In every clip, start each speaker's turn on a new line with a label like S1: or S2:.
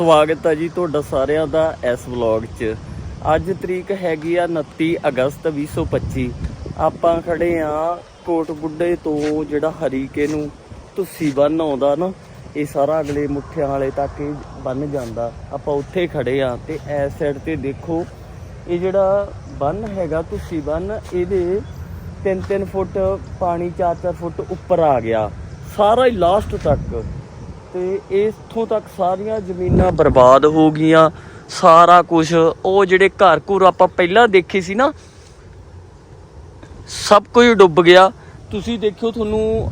S1: ਸਵਾਗਤ ਹੈ ਜੀ ਤੁਹਾਡਾ ਸਾਰਿਆਂ ਦਾ ਇਸ ਵਲੌਗ 'ਚ। ਅੱਜ ਤਰੀਕ ਹੈਗੀ ਆ 29 ਅਗਸਤ 2025 ਆਪਾਂ ਖੜੇ ਆ ਕੋਟ ਬੁੱਢੇ ਤੋਂ, ਜਿਹੜਾ ਹਰੀਕੇ ਨੂੰ ਤੁਸੀ ਬੰਨ ਆਉਂਦਾ ਨਾ, ਇਹ ਸਾਰਾ ਅਗਲੇ ਮੁੱਠਿਆਂ ਵਾਲੇ ਤੱਕ ਇਹ ਬੰਨ ਜਾਂਦਾ। ਆਪਾਂ ਉੱਥੇ ਖੜੇ ਆ ਤੇ ਇਸ ਸਾਈਡ ਤੇ ਦੇਖੋ, ਇਹ ਜਿਹੜਾ ਬੰਨ ਹੈਗਾ ਤੁਸੀ ਬੰਨ, ਇਹਦੇ 3-3 ਫੁੱਟ, ਪਾਣੀ 4-4 ਫੁੱਟ ਉੱਪਰ ਆ ਗਿਆ। ਸਾਰਾ ਹੀ ਲਾਸਟ ਤੱਕ। ਤੇ ਇੱਥੋਂ ਤੱਕ ਸਾਰੀਆਂ ਜ਼ਮੀਨਾਂ ਬਰਬਾਦ ਹੋ ਗਈਆਂ। ਸਾਰਾ ਕੁਝ ਉਹ ਜਿਹੜੇ ਘਰ ਘੁਰ ਆਪਾਂ ਪਹਿਲਾਂ ਦੇਖੇ ਸੀ ਨਾ, ਸਭ ਕੁਝ ਡੁੱਬ ਗਿਆ। ਤੁਸੀਂ ਦੇਖਿਓ ਤੁਹਾਨੂੰ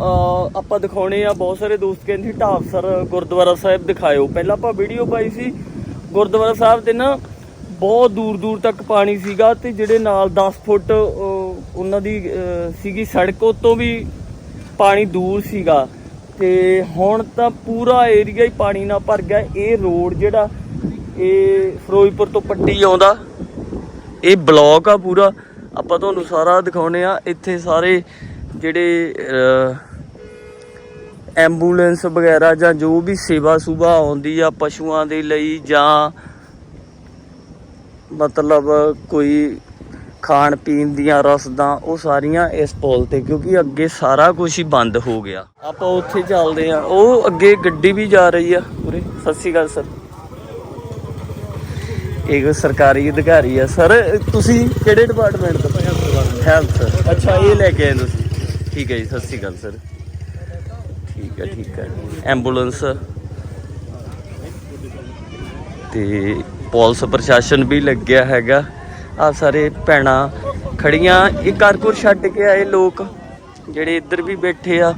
S1: ਆਪਾਂ ਦਿਖਾਉਣੇ ਆ, ਬਹੁਤ ਸਾਰੇ ਦੋਸਤ ਕਹਿੰਦੇ ਸੀ ਢਾਬਸਰ ਗੁਰਦੁਆਰਾ ਸਾਹਿਬ ਦਿਖਾਇਓ। ਪਹਿਲਾਂ ਆਪਾਂ ਵੀਡੀਓ ਪਾਈ ਸੀ, ਗੁਰਦੁਆਰਾ ਸਾਹਿਬ ਦੇ ਨਾ, ਬਹੁਤ ਦੂਰ ਦੂਰ ਤੱਕ ਪਾਣੀ ਸੀਗਾ ਤੇ ਜਿਹੜੇ ਨਾਲ 10 ਫੁੱਟ ਉਹਨਾਂ ਦੀ ਸੀਗੀ ਸੜਕ ਉਹ ਤੋਂ ਵੀ ਪਾਣੀ ਦੂਰ ਸੀਗਾ। ਤੇ ਹੁਣ ਤਾਂ ਪੂਰਾ ਏਰੀਆ ਹੀ ਪਾਣੀ ਨਾਲ ਭਰ ਗਿਆ। ਇਹ ਰੋਡ ਜਿਹੜਾ, ਇਹ ਫਿਰੋਜ਼ਪੁਰ ਤੋਂ ਪੱਟੀ ਆਉਂਦਾ। ਇਹ ਬਲੌਕ ਆ ਪੂਰਾ। ਆਪਾਂ ਤੁਹਾਨੂੰ ਸਾਰਾ ਦਿਖਾਉਨੇ ਆ। ਇੱਥੇ ਸਾਰੇ ਜਿਹੜੇ ਐਂਬੂਲੈਂਸ ਵਗੈਰਾ ਜਾਂ ਜੋ ਵੀ ਸੇਵਾ ਸੁਭਾ ਆਉਂਦੀ ਆ ਪਸ਼ੂਆਂ ਦੇ ਲਈ ਜਾਂ ਮਤਲਬ ਕੋਈ ਖਾਣ ਪੀਣ ਦੀਆਂ ਰਸਦਾਂ ਉਹ ਸਾਰੀਆਂ ਇਸ ਪੁਲ ਤੇ ਕਿਉਂਕਿ ਅੱਗੇ ਸਾਰਾ ਕੁਝ ਹੀ ਬੰਦ ਹੋ ਗਿਆ। ਆਪਾਂ ਉੱਥੇ ਚੱਲਦੇ ਆ ਉਹ ਅੱਗੇ ਗੱਡੀ ਵੀ ਜਾ ਰਹੀ ਆ। ਉਰੇ ਸਤਿ ਸ਼੍ਰੀ ਅਕਾਲ ਸਰ। ਇਹ ਕੋਈ ਸਰਕਾਰੀ ਅਧਿਕਾਰੀ ਆ। ਸਰ ਤੁਸੀਂ ਕਿਹੜੇ ਡਿਪਾਰਟਮੈਂਟ ਤੋਂ? ਹੈਲਥ ਅੱਛਾ ਇਹ ਲੈ ਕੇ ਆਏ ਤੁਸੀਂ? ਠੀਕ ਹੈ ਜੀ ਸਤਿ ਸ਼੍ਰੀ ਅਕਾਲ ਸਰ। ਠੀਕ ਹੈ ਠੀਕ ਹੈ। ਐਂਬੂਲੈਂਸ ਤੇ ਪੁਲਿਸ ਪ੍ਰਸ਼ਾਸਨ ਵੀ ਲੱਗਿਆ ਹੈਗਾ। ਆ ਸਾਰੇ ਭੈਣਾਂ ਖੜੀਆਂ। ਇਹ ਘਰ-ਘਰ ਛੱਡ ਕੇ ਆਏ ਲੋਕ ਜਿਹੜੇ ਇੱਧਰ ਵੀ ਬੈਠੇ ਆ।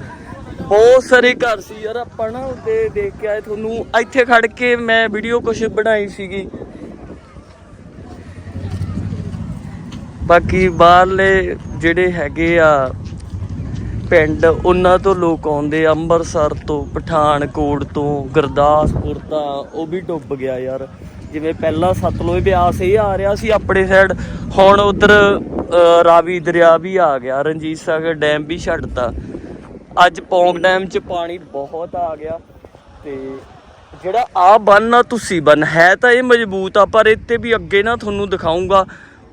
S1: ਬਹੁਤ ਸਾਰੇ ਘਰ ਸੀ ਯਾਰ ਆਪਾਂ ਨਾ ਉਹਦੇ ਦੇਖ ਕੇ ਆਏ ਤੁਹਾਨੂੰ। ਇੱਥੇ ਖੜ ਕੇ ਮੈਂ ਵੀਡੀਓ ਕੁਝ ਬਣਾਈ ਸੀਗੀ। ਬਾਕੀ ਬਾਹਰਲੇ ਜਿਹੜੇ ਹੈਗੇ ਆ ਪਿੰਡ ਉਹਨਾਂ ਤੋਂ ਲੋਕ ਆਉਂਦੇ ਆ, ਅੰਮ੍ਰਿਤਸਰ ਤੋਂ ਪਠਾਨਕੋਟ ਤੋਂ ਗੁਰਦਾਸਪੁਰ ਤਾਂ ਉਹ ਵੀ ਡੁੱਬ ਗਿਆ ਯਾਰ। ਜਿਵੇਂ ਪਹਿਲਾਂ ਸਤਲੁਜ ਬਿਆਸ ਇਹ ਆ ਰਿਹਾ ਸੀ ਆਪਣੇ ਸਾਈਡ ਹੁਣ ਉਧਰ ਰਾਵੀ ਦਰਿਆ ਵੀ ਆ ਗਿਆ, ਰਣਜੀਤ ਸਾਗਰ ਡੈਮ ਵੀ ਛੱਡਤਾ। ਅੱਜ ਪੌਂਗ ਡੈਮ 'ਚ ਪਾਣੀ ਬਹੁਤ ਆ ਗਿਆ ਤੇ ਜਿਹੜਾ ਆ ਬੰਨ ਆ ਤੁਸੀਂ ਬੰਨ, ਹੈ ਤਾਂ ਇਹ ਮਜ਼ਬੂਤ ਆ, ਪਰ ਇੱਥੇ ਵੀ ਅੱਗੇ ਨਾ ਤੁਹਾਨੂੰ ਦਿਖਾਉਂਗਾ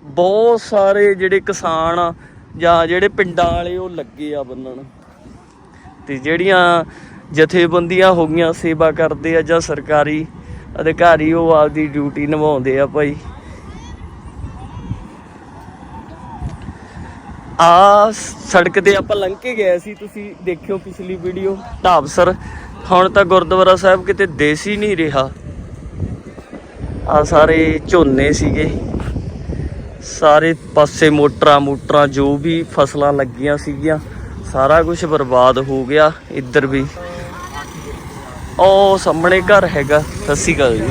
S1: ਬਹੁਤ ਸਾਰੇ ਜਿਹੜੇ ਕਿਸਾਨ ਆ ਜਾਂ ਜਿਹੜੇ ਪਿੰਡਾਂ ਵਾਲੇ ਉਹ ਲੱਗੇ ਆ ਬੰਨਣ। ਤੇ ਜਿਹੜੀਆਂ ਜਥੇਬੰਦੀਆਂ ਹੋ ਗਈਆਂ, ਸੇਵਾ ਕਰਦੇ ਆ ਜਾਂ ਸਰਕਾਰੀ ਅਧਿਕਾਰੀ ਉਹ ਆਪਦੀ ਡਿਊਟੀ ਨਿਭਾਉਂਦੇ ਆ ਭਾਈ। ਆ ਸੜਕ ਤੇ ਆਪਾਂ ਲੰਘ ਕੇ ਗਏ ਸੀ, ਤੁਸੀਂ ਦੇਖਿਓ ਪਿਛਲੀ ਵੀਡੀਓ ਢਾਬਸਰ ਹੁਣ ਤਾਂ ਗੁਰਦੁਆਰਾ ਸਾਹਿਬ ਕਿਤੇ ਦੇਸੀ ਨਹੀਂ ਰਿਹਾ। ਆ ਸਾਰੇ ਝੋਨੇ ਸੀਗੇ। ਸਾਰੇ ਪਾਸੇ ਮੋਟਰਾਂ ਮੋਟਰਾਂ ਜੋ ਵੀ ਫਸਲਾਂ ਲੱਗੀਆਂ ਸੀਗੀਆਂ, ਸਾਰਾ ਕੁਝ ਬਰਬਾਦ ਹੋ ਗਿਆ ਇੱਧਰ ਵੀ। ਉਹ ਸਾਹਮਣੇ ਘਰ ਹੈਗਾ ਸਤਿ ਸ਼੍ਰੀ ਅਕਾਲ ਜੀ।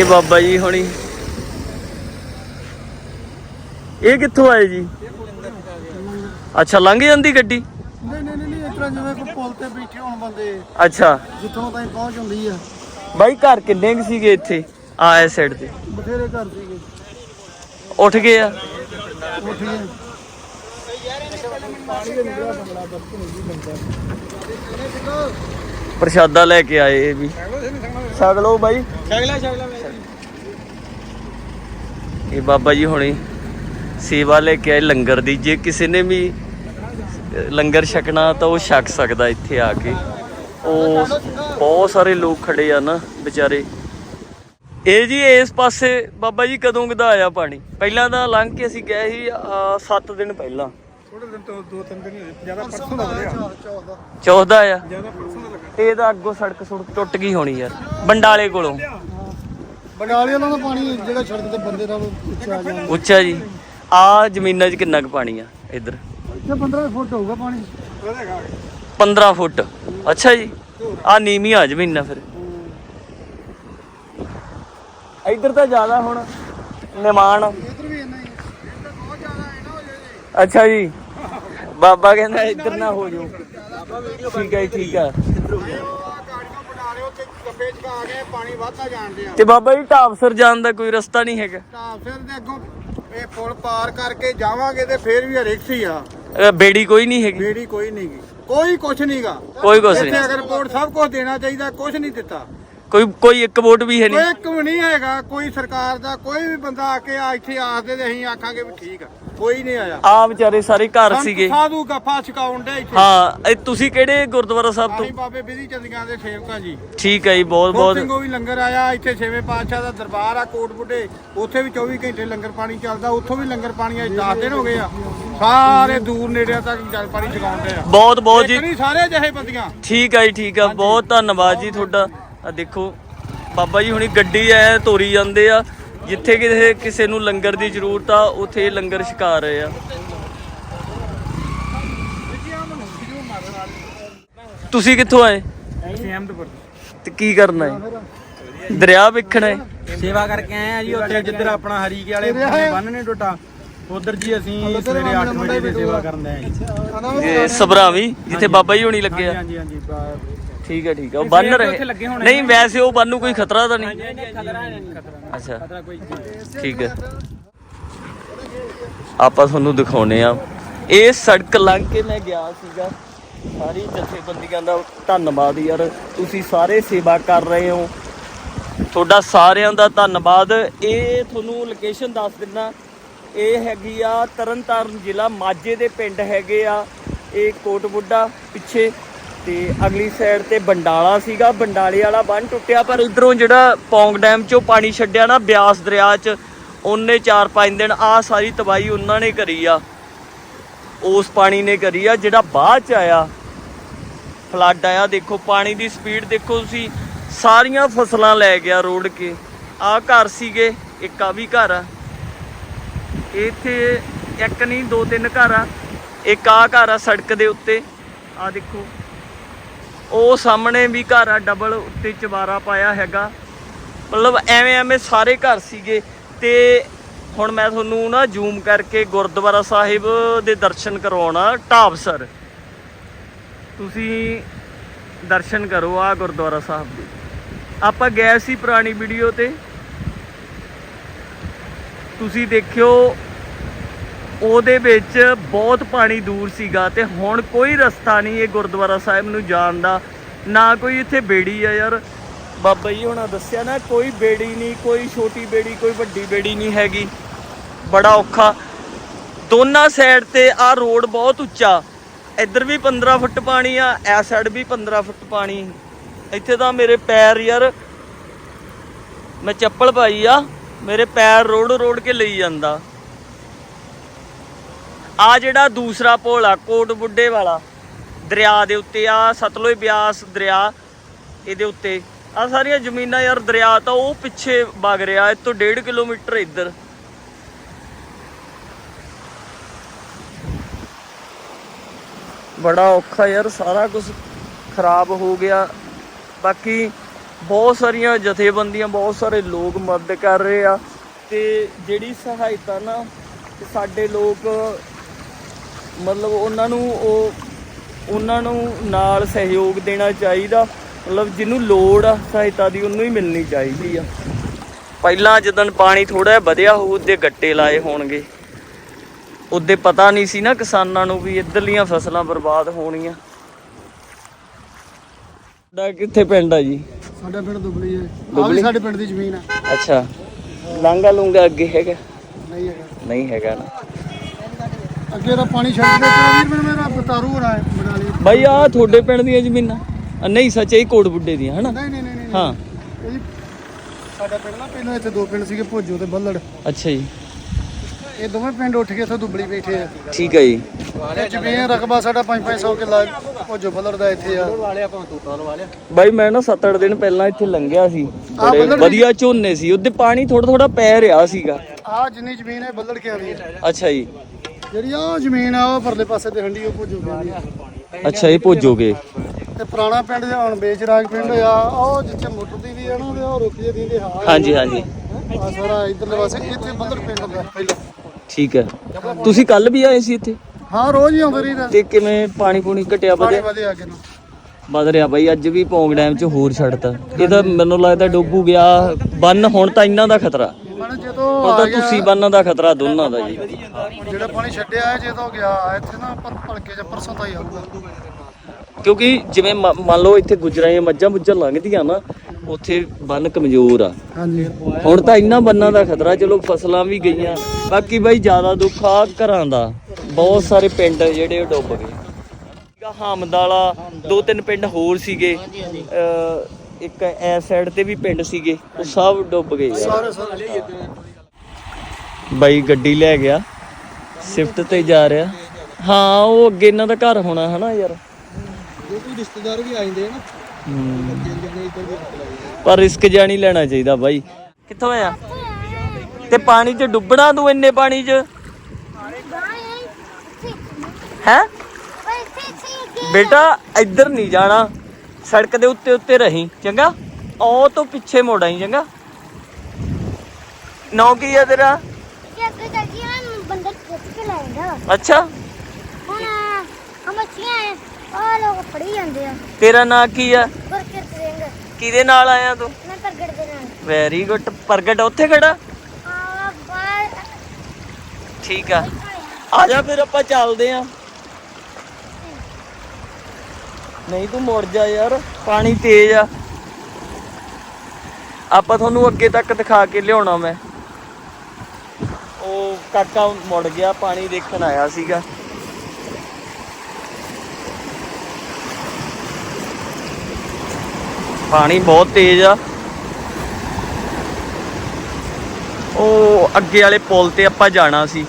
S1: ਇਹ ਬਾਬਾ ਜੀ ਹੁਣੀ। ਇਹ ਕਿੱਥੋਂ ਆਏ ਜੀ? ਅੱਛਾ ਲੰਘ ਜਾਂਦੀ ਗੱਡੀ?
S2: ਨਹੀਂ ਨਹੀਂ ਨਹੀਂ ਇਸ ਤਰ੍ਹਾਂ ਜਿਵੇਂ ਕੋਈ ਪੁਲ ਤੇ ਬੈਠੇ ਹੋਣ ਬੰਦੇ
S1: ਅੱਛਾ।
S2: ਜਿੱਥੋਂ ਤਾਈਂ ਪਹੁੰਚ ਹੁੰਦੀ ਆ।
S1: ਬਾਈ ਘਰ ਕਿੰਨੇ ਕੁ ਸੀਗੇ ਇੱਥੇ ਆ ਇਸ ਸਾਈਡ ਤੇ?
S2: ਬਥੇਰੇ ਘਰ ਸੀਗੇ।
S1: ਉੱਠ ਗਏ ਆ।
S2: ਉੱਠ ਗਏ।
S1: ਪ੍ਰਸ਼ਾਦਾ ਲੈ ਕੇ ਆਏ ਇਹ ਵੀ। ਛਕ ਲਓ ਬਾਈ।
S2: ਛਗਲਾ ਛਗਲਾ
S1: ਇਹ ਬਾਬਾ ਜੀ ਹੁਣੇ ਸੇਵਾ ਲੈ ਕੇ ਆਏ ਲੰਗਰ ਦੀ। ਜੇ ਕਿਸੇ ਨੇ ਵੀ ਲੰਗਰ ਛਕਣਾ ਤਾਂ ਉਹ ਛਕ ਸਕਦਾ ਇੱਥੇ ਆ ਕੇ। ਉਹ ਬਹੁਤ ਸਾਰੇ ਲੋਕ ਖੜੇ ਆ ਨਾ ਵਿਚਾਰੇ। ਇਹ ਜੀ ਇਸ ਪਾਸੇ ਬਾਬਾ ਜੀ ਕਦੋਂ ਕਦਾ ਆਇਆ ਪਾਣੀ? ਪਹਿਲਾਂ ਤਾਂ ਲੰਘ ਕੇ ਅਸੀਂ ਗਏ ਸੀ 7 ਦਿਨ ਪਹਿਲਾਂ।
S2: ਥੋੜੇ ਦਿਨ ਤੋਂ ਦੋ ਤਿੰਨ ਦਿਨ ਹੋਏ। ਜ਼ਿਆਦਾ ਪਰਸੋਂ ਦਾ ਵਧਿਆ
S1: ਚੌਥਾ ਆ
S2: ਜ਼ਿਆਦਾ ਪਰਸੋਂ ਦਾ ਲੱਗਾ।
S1: ਤੇ ਅੱਗੋਂ ਸੜਕ ਸੁੜਕ ਟੁੱਟ ਗਈ ਹੋਣੀ ਯਾਰ ਬੰਡਾਲੇ ਕੋਲੋਂ।
S2: ਬਗਾਲੀ ਵਾਲਾ ਦਾ ਪਾਣੀ ਜਿਹੜਾ ਸੜਕ ਤੇ ਬੰਦੇ ਦਾ ਉੱਚਾ ਆ ਜਾਂਦਾ
S1: ਉੱਚਾ ਜੀ। ਆ ਜ਼ਮੀਨਾਂ 'ਚ ਕਿੰਨਾ ਕੁ ਪਾਣੀ ਆ ਇੱਧਰ?
S2: ਇੱਥੇ 15 ਫੁੱਟ ਹੋਊਗਾ ਪਾਣੀ। ਵਧੇਗਾ
S1: 15 ਫੁੱਟ। ਅੱਛਾ ਜੀ। ਆ ਨੀਵੀਂ ਆ ਜ਼ਮੀਨਾਂ ਫਿਰ। ਇੱਧਰ ਤਾਂ ਜ਼ਿਆਦਾ ਹੁਣ ਨਿਮਾਣ।
S2: ਇਧਰ ਵੀ ਇੰਨਾ ਹੀ ਇੱਧਰ ਬਹੁਤ ਜ਼ਿਆਦਾ ਹੈ ਨਾ ਹੋ
S1: ਅੱਛਾ ਜੀ। ਬਾਬਾ ਕਹਿੰਦਾ ਇੱਧਰ ਨਾ ਹੋ ਜਾਓ। ਠੀਕ ਹੈ ਠੀਕ
S2: ਲਿਓ ਤੇ
S1: ਬਾਬਾ ਜੀ ਢਾਬਸਰ ਜਾਣ ਦਾ ਕੋਈ ਰਸਤਾ ਨਹੀਂ ਹੈਗਾ।
S2: ਫਿਰ ਦੇ ਅੱਗੋਂ ਇਹ ਪੁਲ ਪਾਰ ਕਰਕੇ ਜਾਵਾਂਗੇ ਤੇ ਫੇਰ ਵੀ ਹਰੇਕ ਸੀ ਆ।
S1: ਬੇੜੀ ਕੋਈ ਨਹੀਂ ਹੈਗੀ।
S2: ਬੇੜੀ ਕੋਈ ਨਹੀਂ ਕੋਈ ਕੁਛ ਨਹੀਂਗਾ
S1: ਕੋਈ ਕੁਛ
S2: ਇੱਥੇ
S1: ਨਹੀਂ।
S2: ਅਗਰ ਰਿਪੋਰਟ ਸਭ ਕੁਝ ਦੇਣਾ ਚਾਹੀਦਾ ਕੁਛ ਨਹੀਂ ਦਿੱਤਾ।
S1: ਕੋਈ ਕੋਈ ਇੱਕ ਵੋਟ ਵੀ ਹੈ
S2: ਕੋਈ
S1: ਨਹੀਂ
S2: ਇੱਕ ਵੀ ਨਹੀਂ ਹੈਗਾ ਕੋਈ ਸਰਕਾਰ ਦਾ ਕੋਈ ਵੀ ਬੰਦਾ ਆ ਕੇ ਆ ਇੱਥੇ ਆਖਦੇ ਤੇ ਅਸੀਂ ਆਖਾਂਗੇ ਵੀ ਠੀਕ ਆ ਕੋਈ ਨਹੀਂ ਆਇਆ।
S1: ਆ ਵਿਚਾਰੇ ਸਾਰੇ ਘਰ ਸੀਗੇ।
S2: ਸਾਧੂ ਗੱਫਾ ਛਕਾਉਣ ਦੇ ਇੱਥੇ।
S1: ਹਾਂ ਇਹ ਤੁਸੀਂ ਕਿਹੜੇ ਗੁਰਦੁਆਰਾ ਸਾਹਿਬ ਤੋਂ?
S2: ਅਸੀਂ ਬਾਬੇ ਬਿਧੀ ਚੰਦੀਆਂ ਦੇ ਸੇਵਕਾਂ ਜੀ।
S1: ਠੀਕ ਹੈ ਜੀ ਬਹੁਤ
S2: ਬਹੁਤ। ਸਿੰਘੋ ਵੀ ਲੰਗਰ ਆਇਆ ਇੱਥੇ ਛੇਵੇਂ ਪਾਤਸ਼ਾਹ ਦਾ ਦਰਬਾਰ ਆ ਕੋਟ ਬੁੱਢੇ। ਉੱਥੇ ਵੀ 24 ਘੰਟੇ ਲੰਗਰ ਪਾਣੀ ਚੱਲਦਾ ਉੱਥੋਂ ਵੀ ਲੰਗਰ ਪਾਣੀ ਅੱਜ 10 ਦਿਨ ਹੋ ਗਏ ਆ। ਸਾਰੇ ਦੂਰ ਨੇੜਿਆਂ ਤੱਕ ਜਲ ਪਾਣੀ ਛਕਾਉਣ ਦੇ ਆ।
S1: ਬਹੁਤ ਬਹੁਤ ਜੀ।
S2: ਇੱਕ ਨਹੀਂ ਸਾਰੇ ਜਹੇ ਬੰਦੀਆਂ
S1: ਠੀਕ ਹੈ ਜੀ ਠੀਕ ਹੈ ਬਹੁਤ ਧੰਨਵਾਦ ਜੀ ਤੁਹਾਡਾ। ਆ ਦੇਖੋ ਬਾਬਾ ਜੀ ਹੁਣੀ ਗੱਡੀ ਐ ਤੋਰੀ ਜਾਂਦੇ ਆ। ਜਿੱਥੇ ਕਿਸੇ ਕਿਸੇ ਨੂੰ ਲੰਗਰ ਦੀ ਜ਼ਰੂਰਤ ਆ ਉੱਥੇ ਲੰਗਰ ਛਕਾ ਰਹੇ ਆ। ਤੁਸੀਂ ਕਿੱਥੋਂ ਆਏ?
S3: ਸਹਿਮਦਪੁਰ
S1: ਤੇ। ਕੀ ਕਰਨਾ ਹੈ? ਦਰਿਆ ਵੇਖਣਾ ਹੈ?
S3: ਸੇਵਾ ਕਰਕੇ ਆਏ ਆ ਜੀ ਉੱਥੇ ਜਿੱਧਰ ਆਪਣਾ ਹਰੀਕੇ ਵਾਲੇ ਬੰਨ ਨੇ ਟੁੱਟਾ ਉਧਰ ਜੀ ਅਸੀਂ ਸਵੇਰੇ 8 ਵਜੇ ਦੀ ਸੇਵਾ ਕਰਨ ਆਏ ਜੀ।
S1: ਇਹ ਸਭਰਾਵੀ ਜਿੱਥੇ ਬਾਬਾ ਜੀ ਹੁਣੀ ਲੱਗੇ ਆ।
S3: ਹਾਂਜੀ ਹਾਂਜੀ
S1: ਠੀਕ ਹੈ ਠੀਕ ਹੈ। ਉਹ ਬੰਨ ਰਹੇ। ਨਹੀਂ ਵੈਸੇ ਉਹ ਬੰਨ ਨੂੰ ਕੋਈ ਖਤਰਾ ਤਾਂ ਨਹੀਂ।
S3: ਖਤਰਾ ਨਹੀਂ ਖਤਰਾ
S1: ਅੱਛਾ।
S3: ਖਤਰਾ ਕੋਈ ਨਹੀਂ।
S1: ਠੀਕ ਹੈ। ਆਪਾਂ ਤੁਹਾਨੂੰ ਦਿਖਾਉਨੇ ਆ। ਇਹ ਸੜਕ ਲੰਘ ਕੇ ਮੈਂ ਗਿਆ ਸੀਗਾ। ਸਾਰੀ ਜਥੇਬੰਦੀਆਂ ਦਾ ਧੰਨਵਾਦ ਯਾਰ। ਤੁਸੀਂ ਸਾਰੇ ਸੇਵਾ ਕਰ ਰਹੇ ਹੋ। ਤੁਹਾਡਾ ਸਾਰਿਆਂ ਦਾ ਧੰਨਵਾਦ। ਇਹ ਤੁਹਾਨੂੰ ਲੋਕੇਸ਼ਨ ਦੱਸ ਦਿੰਨਾ ਇਹ ਹੈਗੀ ਆ ਤਰਨਤਾਰਨ ਜ਼ਿਲ੍ਹਾ ਮਾਝੇ ਦੇ ਪਿੰਡ ਹੈਗੇ ਆ। ਇਹ ਕੋਟਬੁੱਡਾ ਪਿੱਛੇ। ਤੇ ਅਗਲੀ ਸਾਈਡ ਤੇ ਬੰਡਾਲਾ ਸੀਗਾ। ਬੰਡਾਲੇ ਵਾਲਾ ਬੰਨ ਟੁੱਟਿਆ, ਪਰ ਇਧਰੋਂ ਜਿਹੜਾ ਪੌਂਗ ਡੈਮ ਚੋਂ ਪਾਣੀ ਛੱਡਿਆ ਨਾ, ਬਿਆਸ ਦਰਿਆ 'ਚ, ਉਹਨੇ 4-5 ਦਿਨ ਆ ਸਾਰੀ ਤਬਾਈ ਉਹਨਾਂ ਨੇ ਕਰੀ ਆ। ਉਸ ਪਾਣੀ ਨੇ ਕਰੀ ਆ, ਜਿਹੜਾ ਬਾਅਦ 'ਚ ਆਇਆ। ਫਲੱਡ ਆਇਆ, ਦੇਖੋ, ਪਾਣੀ ਦੀ ਸਪੀਡ ਦੇਖੋ ਤੁਸੀਂ, ਸਾਰੀਆਂ ਫਸਲਾਂ ਲੈ ਗਿਆ ਰੋੜ ਕੇ। ਆ ਘਰ ਸੀਗੇ, ਇੱਕ ਆ ਵੀ ਘਰ ਆ। ਇੱਥੇ ਇੱਕ ਨਹੀਂ, ਦੋ ਤਿੰਨ ਘਰ ਆ। ਇੱਕ ਆ ਘਰ ਆ ਸੜਕ ਦੇ ਉੱਤੇ। ਆ ਦੇਖੋ। ਉਹ ਸਾਹਮਣੇ ਵੀ ਘਰ ਆ ਡਬਲ ਉੱਤੇ ਚਵਾਰਾ ਪਾਇਆ ਹੈਗਾ। ਮਤਲਬ ਐਵੇਂ ਐਵੇਂ ਸਾਰੇ ਘਰ ਸੀਗੇ। ਤੇ ਹੁਣ ਮੈਂ ਤੁਹਾਨੂੰ ਨਾ ਜ਼ੂਮ ਕਰਕੇ ਗੁਰਦੁਆਰਾ ਸਾਹਿਬ ਦੇ ਦਰਸ਼ਨ ਕਰਵਾਉਣਾ ਢਾਬਸਰ ਤੁਸੀਂ ਦਰਸ਼ਨ ਕਰੋ ਆ ਗੁਰਦੁਆਰਾ ਸਾਹਿਬ ਦੇ। ਆਪਾਂ ਗਏ ਸੀ ਪੁਰਾਣੀ ਵੀਡੀਓ ਤੇ। ਤੁਸੀਂ ਦੇਖਿਓ ਉਹਦੇ ਵਿੱਚ ਬਹੁਤ ਪਾਣੀ ਦੂਰ ਸੀਗਾ ਤੇ ਹੁਣ ਕੋਈ ਰਸਤਾ ਨਹੀਂ ਇਹ ਗੁਰਦੁਆਰਾ ਸਾਹਿਬ ਨੂੰ ਜਾਣ ਦਾ, ਨਾ ਕੋਈ ਇੱਥੇ ਬੇੜੀ ਆ ਯਾਰ। ਬਾਬਾ ਜੀ ਹੁਣਾਂ ਦੱਸਿਆ ਨਾ, ਕੋਈ ਬੇੜੀ ਨਹੀਂ, ਕੋਈ ਛੋਟੀ ਬੇੜੀ, ਕੋਈ ਵੱਡੀ ਬੇੜੀ ਨਹੀਂ ਹੈਗੀ। ਬੜਾ ਔਖਾ। ਦੋਨਾਂ ਸਾਈਡ ਤੇ ਆ ਰੋਡ ਬਹੁਤ ਉੱਚਾ। ਇੱਧਰ ਵੀ 15 ਫੁੱਟ ਪਾਣੀ ਆ ਐਸ ਸਾਈਡ ਵੀ 15 ਫੁੱਟ ਪਾਣੀ। ਇੱਥੇ ਤਾਂ ਮੇਰੇ ਪੈਰ ਯਾਰ, ਮੈਂ ਚੱਪਲ ਪਾਈ ਆ, ਮੇਰੇ ਪੈਰ ਰੋੜ ਰੋੜ ਕੇ ਲਈ ਜਾਂਦਾ। ਆ ਜਿਹੜਾ ਦੂਸਰਾ ਪੁਲ ਆ ਕੋਟ ਬੁੱਢੇ ਵਾਲਾ, ਦਰਿਆ ਦੇ ਉੱਤੇ, ਆ ਸਤਲੁਜ ਬਿਆਸ ਦਰਿਆ ਇਹਦੇ ਉੱਤੇ। ਆ ਸਾਰੀਆਂ ਜ਼ਮੀਨਾਂ ਯਾਰ ਦਰਿਆ ਤਾਂ ਉਹ ਪਿੱਛੇ ਵਗ ਰਿਹਾ, ਇਹ ਤੋਂ 1.5 ਕਿਲੋਮੀਟਰ ਇੱਧਰ। ਬੜਾ ਔਖਾ ਯਾਰ, ਸਾਰਾ ਕੁਝ ਖਰਾਬ ਹੋ ਗਿਆ। ਬਾਕੀ ਬਹੁਤ ਸਾਰੀਆਂ ਜਥੇਬੰਦੀਆਂ, ਬਹੁਤ ਸਾਰੇ ਲੋਕ ਮਦਦ ਕਰ ਰਹੇ ਆ ਤੇ ਜਿਹੜੀ ਸਹਾਇਤਾ ਨਾ ਸਾਡੇ ਲੋਕ ਮਤਲਬ ਉਹਨਾਂ ਨੂੰ ਉਹ ਉਹਨਾਂ ਨੂੰ ਨਾਲ ਸਹਿਯੋਗ ਦੇਣਾ ਚਾਹੀਦਾ। ਮਤਲਬ ਜਿਹਨੂੰ ਲੋੜ ਆ ਸਹਾਇਤਾ ਦੀ ਉਹਨੂੰ ਹੀ ਮਿਲਣੀ ਚਾਹੀਦੀ ਆ। ਪਹਿਲਾਂ ਜਦੋਂ ਪਾਣੀ ਥੋੜਾ ਵਧਿਆ ਹੋਊ ਉਹਦੇ ਗੱਟੇ ਲਾਏ ਹੋਣਗੇ। ਉਹਦੇ ਪਤਾ ਨਹੀਂ ਸੀ ਨਾ ਕਿਸਾਨਾਂ ਨੂੰ ਵੀ ਇੱਧਰਲੀਆਂ ਫਸਲਾਂ ਬਰਬਾਦ ਹੋਣੀਆਂ ਤੁਹਾਡਾ ਕਿੱਥੇ ਪਿੰਡ ਆ ਜੀ?
S2: ਸਾਡਾ ਪਿੰਡ ਦੁਬਲੀ ਹੈ। ਆਹ? ਵੀ ਸਾਡੇ ਪਿੰਡ ਦੀ ਜ਼ਮੀਨ ਆ।
S1: ਅੱਛਾ। ਲਾਂਗਾ ਲੂੰਗਾ ਅੱਗੇ ਹੈਗਾ?
S2: ਨਹੀਂ ਹੈਗਾ।
S1: ਨਹੀਂ ਹੈਗਾ ਨਾ।
S2: ਅੱਗੇ ਤਾਂ ਪਾਣੀ ਛੱਡ ਕੇ ਚਲੋ ਵੀਰ ਮੇਰਾ ਬਤਾਰੂ ਹੈ ਬਣਾ ਲਈ
S1: ਬਾਈ ਆ ਤੁਹਾਡੇ ਪਿੰਡ ਦੀਆਂ ਜ਼ਮੀਨਾਂ। ਆ, ਨਹੀਂ ਸੱਚ ਇਹ ਕੋਟ ਬੁੱਢੇ ਦੀਆਂ ਹਨਾ?
S2: ਨਹੀਂ ਨਹੀਂ ਨਹੀਂ ਨਹੀਂ।
S1: ਹਾਂ।
S2: ਇਹ ਜੀ ਸਾਡਾ ਪਿੰਡ ਨਾ ਪਹਿਲਾਂ ਇੱਥੇ ਦੋ ਪਿੰਡ ਸੀਗੇ ਭੋਜੋ ਤੇ ਬੱਲੜ।
S1: ਅੱਛਾ ਜੀ।
S2: ਇਹ ਦੋਵੇਂ ਪਿੰਡ ਉੱਠ ਕੇ ਇੱਥੇ ਦੁਬਲੀ ਬੈਠੇ ਆ।
S1: ਠੀਕ ਹੈ ਜੀ।
S2: ਇਹ ਜ਼ਮੀਨ ਰਕਬਾ ਸਾਡਾ 5-500 ਕਿੱਲਾ ਭੋਜੋ ਬੱਲੜ ਦਾ ਇੱਥੇ ਆ।
S1: ਬਾਈ ਮੈਂ ਨਾ 7-8 ਦਿਨ ਪਹਿਲਾਂ ਇੱਥੇ ਲੰਘਿਆ ਸੀ। ਬੜੇ ਵਧੀਆ ਝੋਨੇ ਸੀ। ਉਹਦੇ ਪਾਣੀ ਥੋੜਾ ਥੋੜਾ ਪੈ ਰਿਹਾ ਸੀਗਾ।
S2: ਆ ਜਿੰਨੀ ਜ਼ਮੀਨ ਹੈ ਬੱਲੜ ਕੇ ਆਣੀ ਹੈ।
S1: ਅੱਛਾ ਜੀ।
S2: ਜਿਹੜੀ ਆ ਜ਼ਮੀਨ ਆ ਉਹ ਪਰਲੇ ਪਾਸੇ ਤੇ ਹੰਡੀ ਉਹ ਭੋਜੋ ਦੀ ਆ
S1: ਅੱਛਾ ਇਹ ਭੋਜੋਗੇ।
S2: ਤੇ ਪੁਰਾਣਾ ਪਿੰਡ ਜਿਹੜਾ ਹੁਣ ਬੇਚਰਾਗ ਪਿੰਡ ਆ ਉਹ ਜਿੱਥੇ ਮੋਟਰ ਦੀ ਵੀ ਆ ਨਾ ਤੇ ਉਹ ਰੁਕੀ ਦੀ ਦੇ ਹਾਂ
S1: ਹਾਂਜੀ ਹਾਂਜੀ।
S2: ਆ ਸਾਰਾ ਇਧਰਲੇ ਪਾਸੇ ਇੱਥੇ ਬੱਲੜ ਪਿੰਡ ਹੁੰਦਾ ਪਹਿਲਾਂ
S1: ਠੀਕ ਹੈ। ਤੁਸੀਂ ਕੱਲ ਵੀ ਆਏ ਸੀ ਇੱਥੇ?
S2: ਹਾਂ ਰੋਜ਼ ਹੀ ਆਉਂਦੇ ਰਹੀਦਾ।
S1: ਤੇ ਕਿਵੇਂ ਪਾਣੀ ਪੂਣੀ ਘਟਿਆ
S2: ਪਾਣੀ
S1: ਵਧਿਆ
S2: ਵਧਿਆ ਅੱਗੇ ਨੂੰ
S1: ਵਧ ਰਿਹਾ ਬਾਈ ਅੱਜ ਵੀ ਪੌਂਗ ਡੈਮ 'ਚ ਹੋਰ ਛੱਡਤਾ ਇਹ ਤਾਂ ਮੈਨੂੰ ਲੱਗਦਾ ਡੋਬੂ ਗਿਆ ਬੰਨ ਹੁਣ ਤਾਂ ਇਹਨਾਂ ਦਾ ਖਤਰਾ।
S2: ਪਾਣੀ ਜਦੋਂ
S1: ਹੁਣ
S2: ਆ
S1: ਤਾਂ
S2: ਗਿਆ।
S1: ਤੁਸੀਂ ਬੰਨ ਦਾ ਖਤਰਾ ਦੋਨਾਂ ਦਾ ਜੀ।
S2: ਜਿਹੜਾ ਪਾਣੀ ਛੱਡਿਆ ਹੈ ਜਦੋਂ ਗਿਆ ਇੱਥੇ ਨਾ ਪਰ ਭਲਕੇ ਜਾਂ ਪਰਸੋਂ ਤਾਂ ਹੀ ਆਊਗਾ।
S1: ਕਿਉਂਕਿ ਜਿਵੇਂ ਮ- ਮੰਨ ਲਓ ਇੱਥੇ ਗੁਜਰਾਂ ਮੱਝਾਂ ਮੁੱਝਾਂ ਲੰਘਦੀਆਂ ਨਾ ਉੱਥੇ ਬੰਨ ਕਮਜ਼ੋਰ ਆ।
S3: ਹਾਂਜੀ।
S1: ਹੁਣ ਤਾਂ ਇੰਨਾ ਬੰਨਾਂ ਦਾ ਖਤਰਾ ਚਲੋ ਫਸਲਾਂ ਵੀ ਗਈਆਂ। ਬਾਕੀ ਬਾਈ ਜ਼ਿਆਦਾ ਦੁੱਖ ਆ ਘਰਾਂ ਦਾ। ਬਹੁਤ ਸਾਰੇ ਪਿੰਡ ਜਿਹੜੇ ਉਹ ਡੁੱਬ ਗਏ। ਸੀਗਾ ਹਾਮਦ ਵਾਲਾ ਦੋ ਤਿੰਨ ਪਿੰਡ ਹੋਰ ਸੀਗੇ। ਅਹ ਇੱਕ ਐਸ ਸਾਈਡ ਤੇ ਵੀ ਪਿੰਡ ਸੀਗੇ ਉਹ ਸਭ ਡੁੱਬ ਗਏ ਯਾਰ। ਬਾਈ ਗੱਡੀ ਲੈ ਗਿਆ ਸ਼ਿਫਟ ਤੇ ਜਾ ਰਿਹਾ। ਹਾਂ ਉਹ ਅੱਗੇ ਇਹਨਾਂ ਦਾ ਘਰ ਹੋਣਾ ਹਨਾ ਯਾਰ।
S3: ਜੇ ਕੋਈ ਰਿਸ਼ਤੇਦਾਰ ਵੀ ਆ ਜਾਂਦੇ ਨਾ
S1: ਹੂੰ।
S3: ਜਾਂਦੇ ਇੱਧਰ ਦੀ ਰਿਸ਼ਤੇ ਲੱਗਦੇ
S1: ਪਰ ਰਿਸਕ ਨਹੀਂ ਲੈਣਾ ਚਾਹੀਦਾ ਬਾਈ। ਕਿੱਥੋਂ ਆ ਤੇ ਪਾਣੀ 'ਚ ਡੁੱਬਣਾ ਤੂੰ ਇੰਨੇ ਪਾਣੀ 'ਚ? ਹੈ? ਬੇਟਾ ਇੱਧਰ ਨਹੀਂ ਜਾਣਾ। ਸੜਕ ਦੇ ਉੱਤੇ ਉੱਤੇ ਰਹੀਂ ਚੰਗਾ? ਉਹ ਤੋਂ ਪਿੱਛੇ ਮੁੜ ਆਈ ਚੰਗਾ? ਨੌ ਕੀ ਆ ਤੇਰਾ?
S4: ਬੰਦਰ ਖਿੱਚ ਕੇ ਲਾਏਗਾ
S1: ਅੱਛਾ।
S4: ਹੁਣ ਆ ਮੱਛੀਆਂ ਆ ਆਹ ਲੋਕ ਫੜੀ ਜਾਂਦੇ ਆ।
S1: ਤੇਰਾ ਨਾਂ ਕੀ ਆ?
S4: ਗੁਰਕਿਰਤ ਸਿੰਘ।
S1: ਕਿਹਦੇ ਨਾਲ ਆਇਆ ਤੂੰ?
S4: ਮੈਂ ਪ੍ਰਗਟ ਦੇ ਨਾਲ।
S1: ਵੈਰੀ ਗੁੱਡ ਪ੍ਰਗਟ ਉੱਥੇ ਖੜਾ?
S4: ਆ ਬਾਹਰ।
S1: ਠੀਕ ਆ। ਆ ਜਾ ਫਿਰ ਆਪਾਂ ਚੱਲਦੇ ਆ। ਨਹੀਂ ਤੂੰ ਮੁੜ ਜਾ ਯਾਰ, ਪਾਣੀ ਤੇਜ਼ ਆ। ਆਪਾਂ ਤੁਹਾਨੂੰ ਅੱਗੇ ਤੱਕ ਦਿਖਾ ਕੇ ਲਿਆਉਣਾ ਮੈਂ। ਉਹ ਕਾਕਾ ਮੁੜ ਗਿਆ, ਪਾਣੀ ਦੇਖਣ ਆਇਆ ਸੀਗਾ। ਪਾਣੀ ਬਹੁਤ ਤੇਜ਼ ਆ। ਉਹ ਅੱਗੇ ਵਾਲੇ ਪੁਲ ਤੇ ਆਪਾਂ ਜਾਣਾ ਸੀ।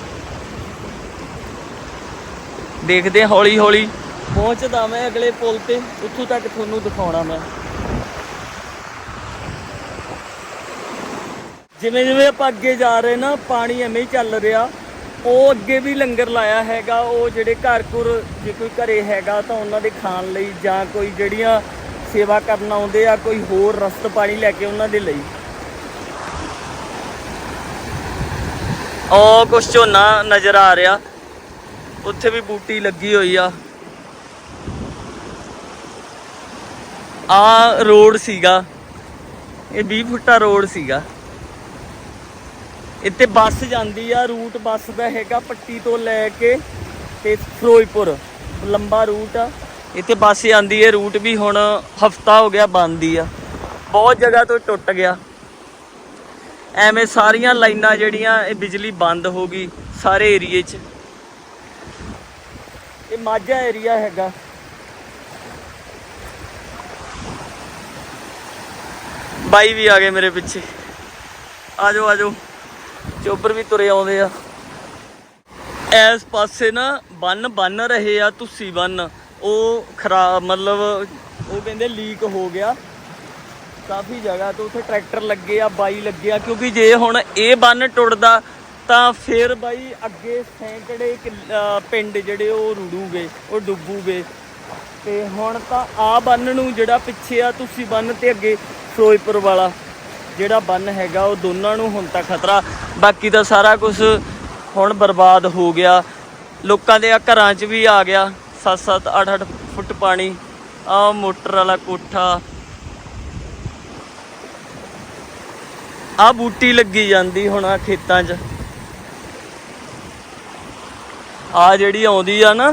S1: ਦੇਖਦੇ ਹੌਲੀ ਹੌਲੀ ਪਹੁੰਚਦਾ ਮੈਂ ਅਗਲੇ ਪੁਲ ਤੇ, ਉੱਥੋਂ ਤੱਕ ਤੁਹਾਨੂੰ ਦਿਖਾਉਣਾ ਮੈਂ। ਜਿਵੇਂ ਜਿਵੇਂ ਆਪਾਂ ਅੱਗੇ ਜਾ ਰਹੇ ਨਾ, ਪਾਣੀ ਐਵੇਂ ਹੀ ਚੱਲ ਰਿਹਾ। ਉਹ ਅੱਗੇ ਵੀ ਲੰਗਰ ਲਾਇਆ ਹੈਗਾ, ਉਹ ਜਿਹੜੇ ਘਰ ਘੁਰ ਜੇ ਕੋਈ ਘਰੇ ਹੈਗਾ ਤਾਂ ਉਹਨਾਂ ਦੇ ਖਾਣ ਲਈ ਜਾਂ ਕੋਈ ਜਿਹੜੀਆਂ ਸੇਵਾ ਕਰਨ ਆਉਂਦੇ ਆ, ਕੋਈ ਹੋਰ ਰਸਤ ਪਾਣੀ ਲੈ ਕੇ ਉਹਨਾਂ ਦੇ ਲਈ। ਉਹ ਕੁਛ ਝੋਨਾ ਨਜ਼ਰ ਆ ਰਿਹਾ। ਉੱਥੇ ਵੀ ਬੂਟੀ ਲੱਗੀ ਹੋਈ ਆ। ਆ ਰੋਡ ਸੀਗਾ। ਇਹ 20 ਫੁੱਟਾ ਰੋਡ ਸੀਗਾ। ਇੱਥੇ ਬੱਸ ਜਾਂਦੀ ਆ, ਰੂਟ ਬੱਸ ਦਾ ਹੈਗਾ ਪੱਟੀ ਤੋਂ ਲੈ ਕੇ ਤੇ ਫਿਰੋਜ਼ਪੁਰ। ਲੰਬਾ ਰੂਟ ਆ। ਇੱਥੇ ਬੱਸ ਜਾਂਦੀ ਹੈ ਰੂਟ ਵੀ ਹੁਣ ਹਫਤਾ ਹੋ ਗਿਆ ਬੰਦ ਹੀ ਆ। ਬਹੁਤ ਜਗ੍ਹਾ ਤੋਂ ਟੁੱਟ ਗਿਆ। ਐਵੇਂ ਸਾਰੀਆਂ ਲਾਈਨਾਂ ਜਿਹੜੀਆਂ ਇਹ ਬਿਜਲੀ ਬੰਦ ਹੋ ਗਈ ਸਾਰੇ ਏਰੀਏ 'ਚ। ਇਹ ਮਾਝਾ ਏਰੀਆ ਹੈਗਾ। ਬਾਈ ਵੀ ਆ ਗਏ ਮੇਰੇ ਪਿੱਛੇ। ਆਜੋ ਆਜੋ। ਚੋਬਰ ਵੀ ਤੁਰੇ ਆਉਂਦੇ ਆ। ਇਸ ਪਾਸੇ ਨਾ ਬੰਨ ਬੰਨ ਰਹੇ ਆ, ਤੁਸੀਂ ਬੰਨ। ਉਹ ਖਰਾਬ ਮਤਲਬ ਉਹ ਕਹਿੰਦੇ ਲੀਕ ਹੋ ਗਿਆ। ਕਾਫੀ ਜਗ੍ਹਾ ਤੋਂ ਉੱਥੇ ਟਰੈਕਟਰ ਲੱਗੇ ਆ, ਬਾਈ ਲੱਗੇ ਆ, ਕਿਉਂਕਿ ਜੇ ਹੁਣ ਇਹ ਬੰਨ ਟੁੱਟਦਾ, ਤਾਂ ਫਿਰ ਬਾਈ ਅੱਗੇ ਸੈਂਕੜੇ ਕਿੱਲ- ਪਿੰਡ ਜਿਹੜੇ ਉਹ ਰੁੜੂਗੇ, ਉਹ ਡੁੱਬੂਗੇ। ਤੇ ਹੁਣ ਤਾਂ ਆ ਬੰਨ ਨੂੰ ਜਿਹੜਾ ਪਿੱਛੇ ਆ, ਤੁਸੀਂ ਬੰਨ ਤੇ ਅੱਗੇ ਫਿਰੋਜ਼ਪੁਰ ਵਾਲਾ, ਜਿਹੜਾ ਬੰਨ ਹੈਗਾ, ਉਹ ਦੋਨਾਂ ਨੂੰ ਹੁਣ ਤਾਂ ਖਤਰਾ। ਬਾਕੀ ਤਾਂ ਸਾਰਾ ਕੁਝ ਹੁਣ ਬਰਬਾਦ ਹੋ ਗਿਆ। ਲੋਕਾਂ ਦੇ ਆ ਘਰਾਂ 'ਚ ਵੀ ਆ ਗਿਆ। 7-7 8-8 ਫੁੱਟ ਪਾਣੀ। ਆ ਮੋਟਰ ਵਾਲਾ ਕੋਠਾ। ਆ ਬੂਟੀ ਲੱਗੀ ਜਾਂਦੀ ਹੁਣ ਆ ਖੇਤਾਂ 'ਚ। ਆ ਜਿਹੜੀ ਆਉਂਦੀ ਆ ਨਾ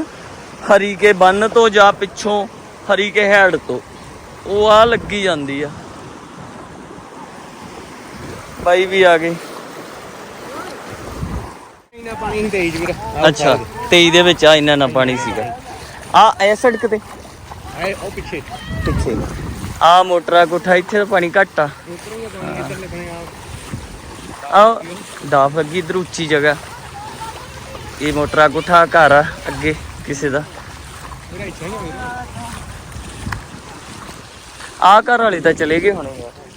S1: ਹਰੀ ਕੇ ਬੰਨ ਤੋਂ ਜਾਂ ਪਿੱਛੋਂ ਹਰੀ ਕੇ ਹੈਡ ਤੋਂ, ਉਹ ਆ ਲੱਗੀ ਜਾਂਦੀ ਆ। ਬਾਈ ਵੀ ਆ ਗਏ।
S3: ਇੰਨਾ ਪਾਣੀ ਨਹੀਂ ਤੇਜ਼ ਵੀਰ
S1: ਅੱਛਾ 23 ਦੇ ਵਿੱਚ ਆ ਇੰਨਾ ਨਾ ਪਾਣੀ ਸੀਗਾ। ਆ ਇਹ ਸੜਕ ਤੇ।
S3: ਉਹ ਪਿੱਛੇ।
S1: ਪਿੱਛੇ। ਆ ਮੋਟਰਾ ਕੋਠਾ ਇੱਥੇ ਤਾਂ ਪਾਣੀ ਘੱਟ ਆ।
S3: ਆ
S1: ਡਾਫ ਅੱਗੀ ਇਧਰ ਉੱਚੀ ਜਗ੍ਹਾ। ਇਹ ਮੋਟਰਾ ਕੋਠਾ ਘਰ ਆ ਅੱਗੇ ਕਿਸੇ ਦਾ। ਆ ਘਰ ਵਾਲੇ ਤਾਂ ਚਲੇ ਗਏ ਹੋਣੇ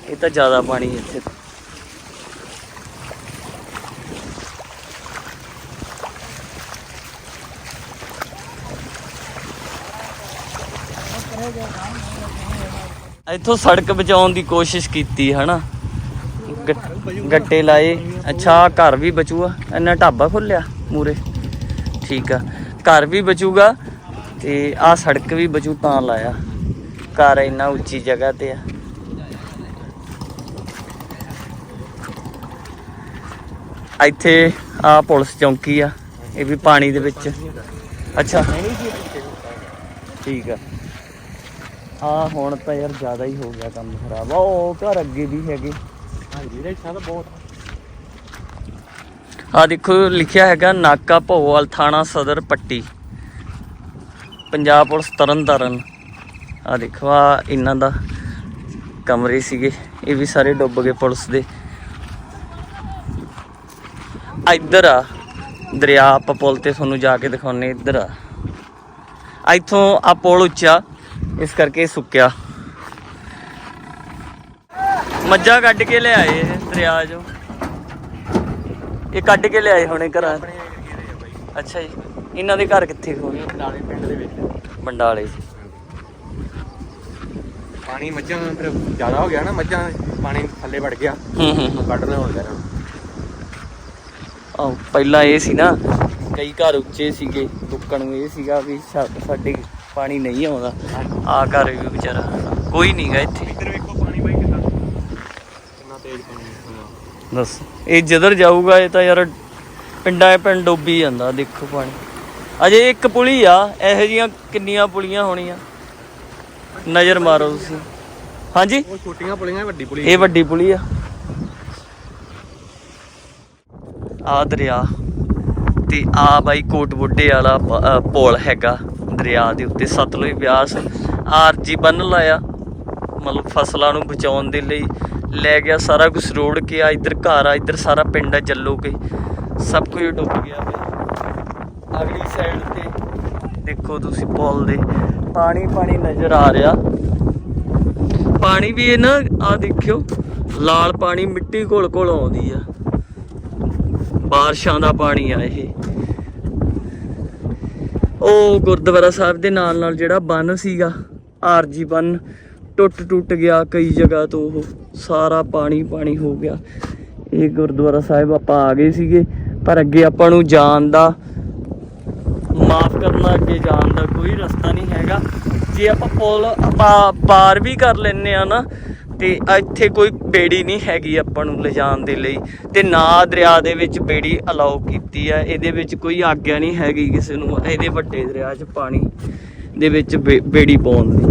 S1: ਇਹ ਤਾਂ ਜ਼ਿਆਦਾ ਪਾਣੀ ਇੱਥੇ। ਇੱਥੋਂ ਸੜਕ ਬਚਾਉਣ ਦੀ ਕੋਸ਼ਿਸ਼ ਕੀਤੀ, ਹਨਾ? ਗ- ਗੱਟੇ ਲਾਏ। ਅੱਛਾ, ਆਹ ਘਰ ਵੀ ਬਚੂਗਾ। ਇੰਨਾ ਢਾਬਾ ਖੁੱਲਿਆ ਮੂਰੇ ਠੀਕ ਆ। ਘਰ ਵੀ ਬਚੂਗਾ ਤੇ ਆ ਸੜਕ ਵੀ ਬਚੂ ਤਾਂ ਲਾਇਆ। ਘਰ ਇੰਨਾ ਉੱਚੀ ਜਗ੍ਹਾ ਤੇ ਆ। ਇੱਥੇ ਆ ਪੁਲਿਸ ਚੌਂਕੀ ਆ। ਇਹ ਵੀ ਪਾਣੀ ਦੇ ਵਿੱਚ। ਅੱਛਾ। ਠੀਕ ਆ। ਆ ਹੁਣ ਤਾਂ ਯਾਰ ਜ਼ਿਆਦਾ ਹੀ ਹੋ ਗਿਆ ਕੰਮ ਖਰਾਬ। ਆ ਉਹ ਘਰ ਅੱਗੇ ਵੀ ਹੈਗੇ।
S3: ਹਾਂਜੀ ਇਹਦਾ ਹਿੱਸਾ ਤਾਂ ਬਹੁਤ
S1: ਆ। ਦੇਖੋ ਲਿਖਿਆ ਹੈਗਾ ਨਾਕਾ ਭੋਵਾਲ ਥਾਣਾ ਸਦਰ ਪੱਟੀ। ਪੰਜਾਬ ਪੁਲਿਸ ਤਰਨਤਾਰਨ। ਆ ਦੇਖੋ ਆ ਇਹਨਾਂ ਦਾ ਕਮਰੇ ਸੀਗੇ। ਇਹ ਵੀ ਸਾਰੇ ਡੁੱਬ ਗਏ ਪੁਲਿਸ ਦੇ। ਆ ਇੱਧਰ ਆ ਦਰਿਆ ਆਪਾਂ ਪੁਲ ਤੇ ਤੁਹਾਨੂੰ ਜਾ ਕੇ ਦਿਖਾਉਨੇ ਇੱਧਰ ਆ। ਇੱਥੋਂ ਆ ਪੁਲ ਉੱਚਾ ਇਸ ਕਰਕੇ ਇਹ ਸੁੱਕਿਆ। ਮੱਝਾਂ ਕੱਢ ਕੇ ਲਿਆਏ ਦਰਿਆ ਚੋਂ। ਇਹ ਕੱਢ ਕੇ ਲਿਆਏ ਹੁਣੇ ਘਰਾਂ ਅੱਛਾ ਜੀ। ਇਹਨਾਂ ਦੇ ਘਰ ਕਿੱਥੇ ਹੋਣੇ?
S3: ਨਾਲੇ ਪਿੰਡ ਦੇ ਵਿੱਚ।
S1: ਬੰਡਾਲੇ
S3: ਪਾਣੀ ਮੱਝਾਂ ਫਿਰ ਜ਼ਿਆਦਾ ਹੋ ਗਿਆ ਨਾ ਮੱਝਾਂ ਪਾਣੀ ਥੱਲੇ ਵੜ ਗਿਆ।
S1: ਹੂੰ ਹੂੰ ਹੂੰ।
S3: ਕੱਢਣਾ ਹੁੰਦਾ ਇਹਨਾਂ
S1: ਆਹ ਪਹਿਲਾਂ ਇਹ ਸੀ ਨਾ ਕਈ ਘਰ ਉੱਚੇ ਸੀਗੇ ਦੁੱਕਣ ਨੂੰ ਇਹ ਸੀਗਾ ਵੀ ਸਾਡੇ ਪਾਣੀ ਨਹੀਂ ਆਉਂਦਾ। ਆ ਘਰ ਵੀ ਵਿਚਾਰਾ ਕੋਈ ਨਹੀਂਗਾ ਇੱਥੇ।
S3: ਇੱਧਰ ਵੇਖੋ ਪਾਣੀ ਬਾਈ ਕਿੰਨਾ ਕਿੰਨਾ ਤੇਜ਼ ਪਾਣੀ
S1: ਦੱਸ ਇਹ ਜਿੱਧਰ ਜਾਊਗਾ ਇਹ ਤਾਂ ਯਾਰ ਪਿੰਡਾਂ ਪਿੰਡ ਡੁੱਬੀ ਜਾਂਦਾ ਦੇਖੋ ਪਾਣੀ। ਅਜੇ ਇੱਕ ਪੁਲੀ ਆ ਇਹੋ ਜੀਆਂ ਕਿੰਨੀਆਂ ਪੁਲੀਆਂ ਹੋਣੀਆਂ। ਨਜ਼ਰ ਮਾਰੋ ਤੁਸੀਂ। ਹਾਂਜੀ?
S3: ਉਹ ਛੋਟੀਆਂ ਪੁਲੀਆਂ ਵੱਡੀ ਪੁਲੀ
S1: ਇਹ ਵੱਡੀ ਪੁਲੀ ਆ। ਆ ਦਰਿਆ ਤੇ ਆ ਬਾਈ ਕੋਟ ਬੁੱਢੇ ਵਾਲਾ ਪੁਲ ਹੈਗਾ। ਦਰਿਆ ਦੇ ਉੱਤੇ ਸਤਲੁਜ ਬਿਆਸ ਆਰਜੀ ਬੰਨ ਲਾਇਆ। ਮਤਲਬ ਫਸਲਾਂ ਨੂੰ ਬਚਾਉਣ ਦੇ ਲਈ ਲੈ ਗਿਆ ਸਾਰਾ ਕੁਝ ਰੋੜ ਕੇ ਆ, ਇੱਧਰ ਘਰ ਆ, ਇੱਧਰ ਸਾਰਾ ਪਿੰਡ ਆ ਜੱਲੋ ਕੇ। ਸਭ ਕੁਝ ਡੁੱਬ ਗਿਆ ਬਈ ਅਗਲੀ ਸਾਈਡ ਤੇ ਦੇਖੋ ਤੁਸੀਂ ਪੁਲ ਦੇ। ਪਾਣੀ ਪਾਣੀ ਨਜ਼ਰ ਆ ਰਿਹਾ। ਪਾਣੀ ਵੀ ਇਹ ਨਾ ਆ ਦੇਖਿਓ, ਲਾਲ ਪਾਣੀ ਮਿੱਟੀ ਘੋਲ ਘੋਲ ਆਉਂਦੀ ਆ। ਬਾਰਿਸ਼ਾਂ ਦਾ ਪਾਣੀ ਆ ਇਹ। ਉਹ ਗੁਰਦੁਆਰਾ ਸਾਹਿਬ ਦੇ ਨਾਲ ਨਾਲ ਜਿਹੜਾ ਬੰਨ ਸੀਗਾ, ਆਰਜੀ ਬੰਨ, ਟੁੱਟ ਟੁੱਟ ਗਿਆ ਕਈ ਜਗ੍ਹਾ ਤੋਂ ਉਹ, ਸਾਰਾ ਪਾਣੀ ਪਾਣੀ ਹੋ ਗਿਆ। ਇਹ ਗੁਰਦੁਆਰਾ ਸਾਹਿਬ ਆਪਾਂ ਆ ਗਏ ਸੀਗੇ, ਪਰ ਅੱਗੇ ਆਪਾਂ ਨੂੰ ਜਾਣ ਦਾ, ਮਾਫ ਕਰਨਾ, ਅੱਗੇ ਜਾਣ ਦਾ ਕੋਈ ਰਸਤਾ ਨਹੀਂ ਹੈਗਾ। ਜੇ ਆਪਾਂ ਪੁਲ, ਆਪਾਂ ਪਾਰ ਵੀ ਕਰ ਲੈਨੇ ਆ ਨਾ ਤੇ ਇੱਥੇ ਕੋਈ ਬੇੜੀ ਨਹੀਂ ਹੈਗੀ ਆਪਾਂ ਨੂੰ ਲਿਜਾਣ ਦੇ ਲਈ ਤੇ ਨਾ ਦਰਿਆ ਦੇ ਵਿੱਚ ਬੇੜੀ ਅਲਾਉ ਕੀਤੀ ਆ ਇਹਦੇ ਵਿੱਚ ਕੋਈ ਆਗਿਆ ਨਹੀਂ ਹੈਗੀ ਕਿਸੇ ਨੂੰ, ਇਹਦੇ ਵੱਡੇ ਦਰਿਆ 'ਚ ਪਾਣੀ ਦੇ ਵਿੱਚ ਬੇ- ਬੇੜੀ ਪਾਉਣ ਦੀ।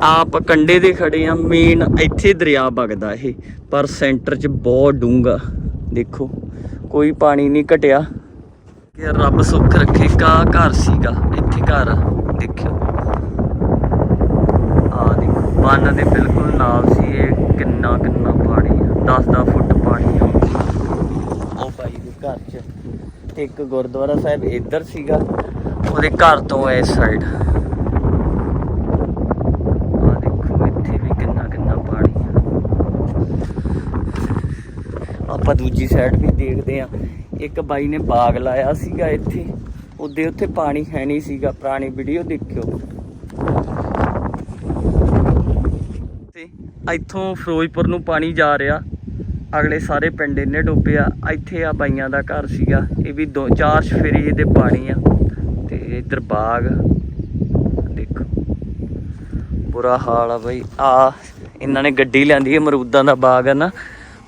S1: ਆਪ ਕੰਡੇ ਦੇ ਖੜੇ ਆ ਮੇਨ ਇੱਥੇ ਦਰਿਆ ਵਗਦਾ ਇਹ, ਪਰ ਸੈਂਟਰ 'ਚ ਬਹੁਤ ਡੂੰਘਾ। ਦੇਖੋ, ਕੋਈ ਪਾਣੀ ਨਹੀਂ ਘਟਿਆ। ਕਿ ਰੱਬ ਸੁੱਖ ਰੱਖੇ, ਕਾ ਘਰ ਸੀਗਾ, ਇੱਥੇ ਘਰ ਆ, ਦੇਖਿਓ ਆ ਦੇਖੋ ਬੰਨ ਦੇ ਬਿਲਕੁਲ ਨਾਲ ਸੀ ਇਹ ਕਿੰਨਾ ਕਿੰਨਾ ਪਾਣੀ ਆ 10-10 ਫੁੱਟ ਪਾਣੀ ਆ। ਉਹ ਭਾਈ ਦੇ ਘਰ 'ਚ ਤੇ ਇੱਕ ਗੁਰਦੁਆਰਾ ਸਾਹਿਬ ਇੱਧਰ ਸੀਗਾ, ਉਹਦੇ ਘਰ ਤੋਂ ਇਸ ਸਾਈਡ ਆ ਦੇਖੋ, ਇੱਥੇ ਵੀ ਕਿੰਨਾ ਕਿੰਨਾ ਪਾਣੀ ਆਪਾਂ ਦੂਜੀ ਸਾਈਡ ਵੀ ਦੇਖਦੇ ਆ। ਇੱਕ ਬਾਈ ਨੇ ਬਾਗ ਲਾਇਆ ਸੀਗਾ ਇੱਥੇ, ਉਹਦੇ ਉੱਥੇ ਪਾਣੀ ਹੈ ਨਹੀਂ ਸੀਗਾ, ਪੁਰਾਣੀ ਵੀਡੀਓ ਦੇਖਿਓ ਤੇ ਇੱਥੋਂ ਫਿਰੋਜ਼ਪੁਰ ਨੂੰ ਪਾਣੀ ਜਾ ਰਿਹਾ। ਅਗਲੇ ਸਾਰੇ ਪਿੰਡ ਇੰਨੇ ਡੁੱਬੇ ਆ। ਇੱਥੇ ਆ ਬਾਈਆਂ ਦਾ ਘਰ ਸੀਗਾ। ਇਹ ਵੀ ਦੋ ਚਾਰ ਸਫੇਰੀ ਇਹਦੇ ਪਾਣੀ ਆ। ਤੇ ਇੱਧਰ ਬਾਗ। ਦੇਖੋ। ਬੁਰਾ ਹਾਲ ਆ ਬਈ। ਆ, ਇਹਨਾਂ ਨੇ ਗੱਡੀ ਲਿਆਂਦੀ ਹੈ ਅਮਰੂਦਾਂ ਦਾ ਬਾਗ ਆ ਨਾ।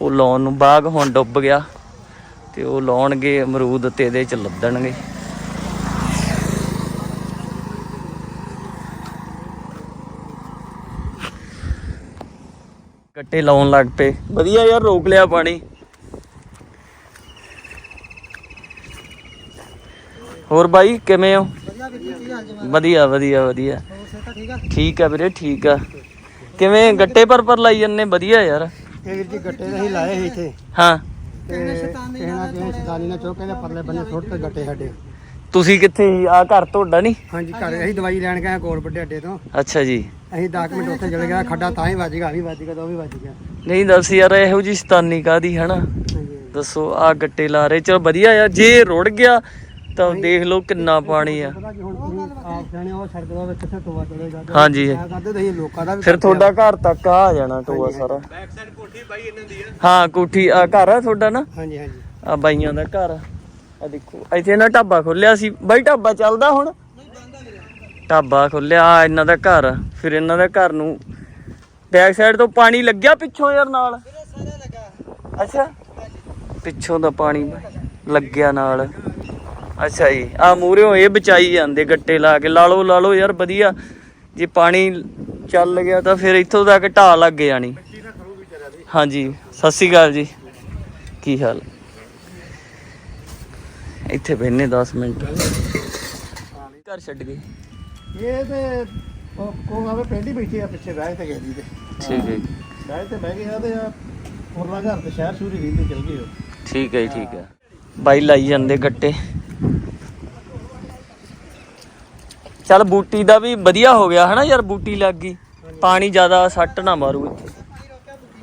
S1: ਉਹ ਲਾਉਣ ਨੂੰ ਬਾਗ ਹੁਣ ਡੁੱਬ ਗਿਆ। ਤੇ ਉਹ ਲਾਉਣਗੇ ਅਮਰੂਦ ਤੇ ਇਹਦੇ ਚ ਲੱਦਣਗੇ। ਗੱਟੇ ਲਾਉਣ ਲੱਗ ਪਏ। ਵਧੀਆ ਯਾਰ ਰੋਕ ਲਿਆ ਪਾਣੀ। ਹੋਰ ਬਾਈ ਕਿਵੇਂ ਹੋ? ਵਧੀਆ ਵਧੀਆ ਵਧੀਆ। ਠੀਕ ਆ ਵੀਰੇ ਠੀਕ ਆ। ਕਿਵੇਂ ਗੱਟੇ ਪਰ ਪਰ ਲਾਈ ਜੰਨੇ ਵਧੀਆ ਯਾਰ।
S2: ਇਹ ਵੀਰ ਜੀ ਗੱਟੇ ਨਹੀਂ ਲਾਏ ਸੀ ਇੱਥੇ।
S1: ਹਾਂ।
S2: ਤੇ ਕਿਸੇ ਨਾ ਕਿਸੇ ਸ਼ੈਤਾਨੀ ਨਾਲ ਚੋ ਕਹਿੰਦੇ ਪਰਲੇ ਬੰਨੇ ਸੁੱਟ ਤੇ ਗੱਟੇ ਸਾਡੇ।
S1: ਤੁਸੀਂ ਕਿੱਥੇ ਆ ਘਰ ਤੁਹਾਡਾ ਨਹੀਂ
S2: ਹਾਂਜੀ ਘਰ ਅਸੀਂ ਦਵਾਈ ਲੈਣ ਗਏ ਕੋਲ ਵੱਡੇ ਅੱਡੇ ਤੋਂ।
S1: ਅੱਛਾ ਜੀ।
S2: ਅਸੀਂ 10 ਮਿੰਟ ਉੱਥੇ ਚਲੇ ਗਏ ਖੱਡਾ ਤਾਂ ਹੀ ਵੱਜ ਗਿਆ ਵੀ ਵੱਜ ਗਿਆ ਤਾਂ ਉਹ ਵੀ ਵੱਜ ਗਿਆ।
S1: ਨਹੀਂ ਦੱਸ ਯਾਰ ਇਹੋ ਜੀ ਸ਼ਤਾਨੀ ਕਾਦੀ ਹਨਾ? ਦੱਸੋ ਆ ਗੱਟੇ ਲਾ ਰਹੇ ਚਲੋ ਵਧੀਆ ਯਾਰ ਜੇ ਰੁੜ ਗਿਆ ਤਾਂ ਦੇਖ ਲਓ ਕਿੰਨਾ ਪਾਣੀ ਆ। ਹਾਂਜੀ। ਫਿਰ ਤੁਹਾਡਾ ਘਰ ਤੱਕ ਆ ਜਾਣਾ ਟੋਆ ਸਾਰਾ।
S3: ਬੈਕ ਸਾਈਡ ਕੋਠੀ ਬਾਈ ਇਹਨਾਂ ਦੀ ਆ।
S1: ਹਾਂ ਕੋਠੀ ਆ ਘਰ ਆ ਤੁਹਾਡਾ ਨਾ?
S2: ਹਾਂਜੀ ਹਾਂਜੀ।
S1: ਆ ਬਾਈਆਂ ਦਾ ਘਰ ਆ ਦੇਖੋ ਇੱਥੇ ਨਾ ਢਾਬਾ ਖੋਲਿਆ ਸੀ। ਬਾਈ ਢਾਬਾ ਚੱਲਦਾ ਹੁਣ? ਢਾਬਾ ਖੋਲਿਆ ਆ ਇਹਨਾਂ ਦਾ ਘਰ, ਫਿਰ ਇਹਨਾਂ ਦਾ ਘਰ ਨੂੰ ਬੈਕ ਸਾਈਡ ਤੋਂ ਪਾਣੀ ਲੱਗਿਆ ਪਿੱਛੋਂ ਯਾਰ ਨਾਲ? ਅੱਛਾ। ਪਿੱਛੋਂ ਦਾ ਪਾਣੀ ਲੱਗਿਆ ਨਾਲ। ਅੱਛਾ ਜੀ ਆ ਮੂਹਰਿਓਂ ਇਹ ਬਚਾਈ ਜਾਂਦੇ ਗੱਟੇ ਲਾ ਕੇ। ਲਾ ਲਓ ਲਾ ਲਓ ਯਾਰ, ਵਧੀਆ। ਜੇ ਪਾਣੀ ਚੱਲ ਗਿਆ ਤਾਂ ਫਿਰ ਇੱਥੋਂ ਤੱਕ ਢਾਹ ਲੱਗ ਜਾਣੀ। ਹਾਂਜੀ, ਸਤਿ ਸ਼੍ਰੀ ਅਕਾਲ ਜੀ। ਕੀ ਹਾਲ? ਇੱਥੇ ਬੈਠਨੇ 10 ਮਿੰਟ। ਘਰ ਛੱਡ ਗਏ।
S2: ਇਹ ਤੇ ਕੋ ਆਵੇ ਪਿੰਡ ਹੀ ਬੈਠੇ ਆ ਪਿੱਛੇ ਬੈਠ ਤੇ ਗਏ ਤੇ।
S1: ਠੀਕ ਹੈ ਜੀ,
S2: ਬੈਠ ਤੇ ਬਹਿ ਗਏ ਆ ਤੇ ਆ ਉਰਲਾ ਘਰ ਤੇ ਸ਼ਹਿਰ ਸ਼ੂਰੀ ਰਹਿੰਦੇ ਚਲ ਗਏ ਉਹ।
S1: ਠੀਕ ਹੈ ਜੀ, ਠੀਕ ਹੈ। ਬਾਈ ਲਾਈ ਜਾਂਦੇ ਗੱਟੇ। ਚੱਲ ਬੂਟੀ ਦਾ ਵੀ ਵਧੀਆ ਹੋ ਗਿਆ ਹਨਾ ਯਾਰ ਬੂਟੀ ਲੱਗ ਗਈ। ਪਾਣੀ ਜ਼ਿਆਦਾ ਸੱਟ ਨਾ ਮਾਰੂ ਇੱਥੇ।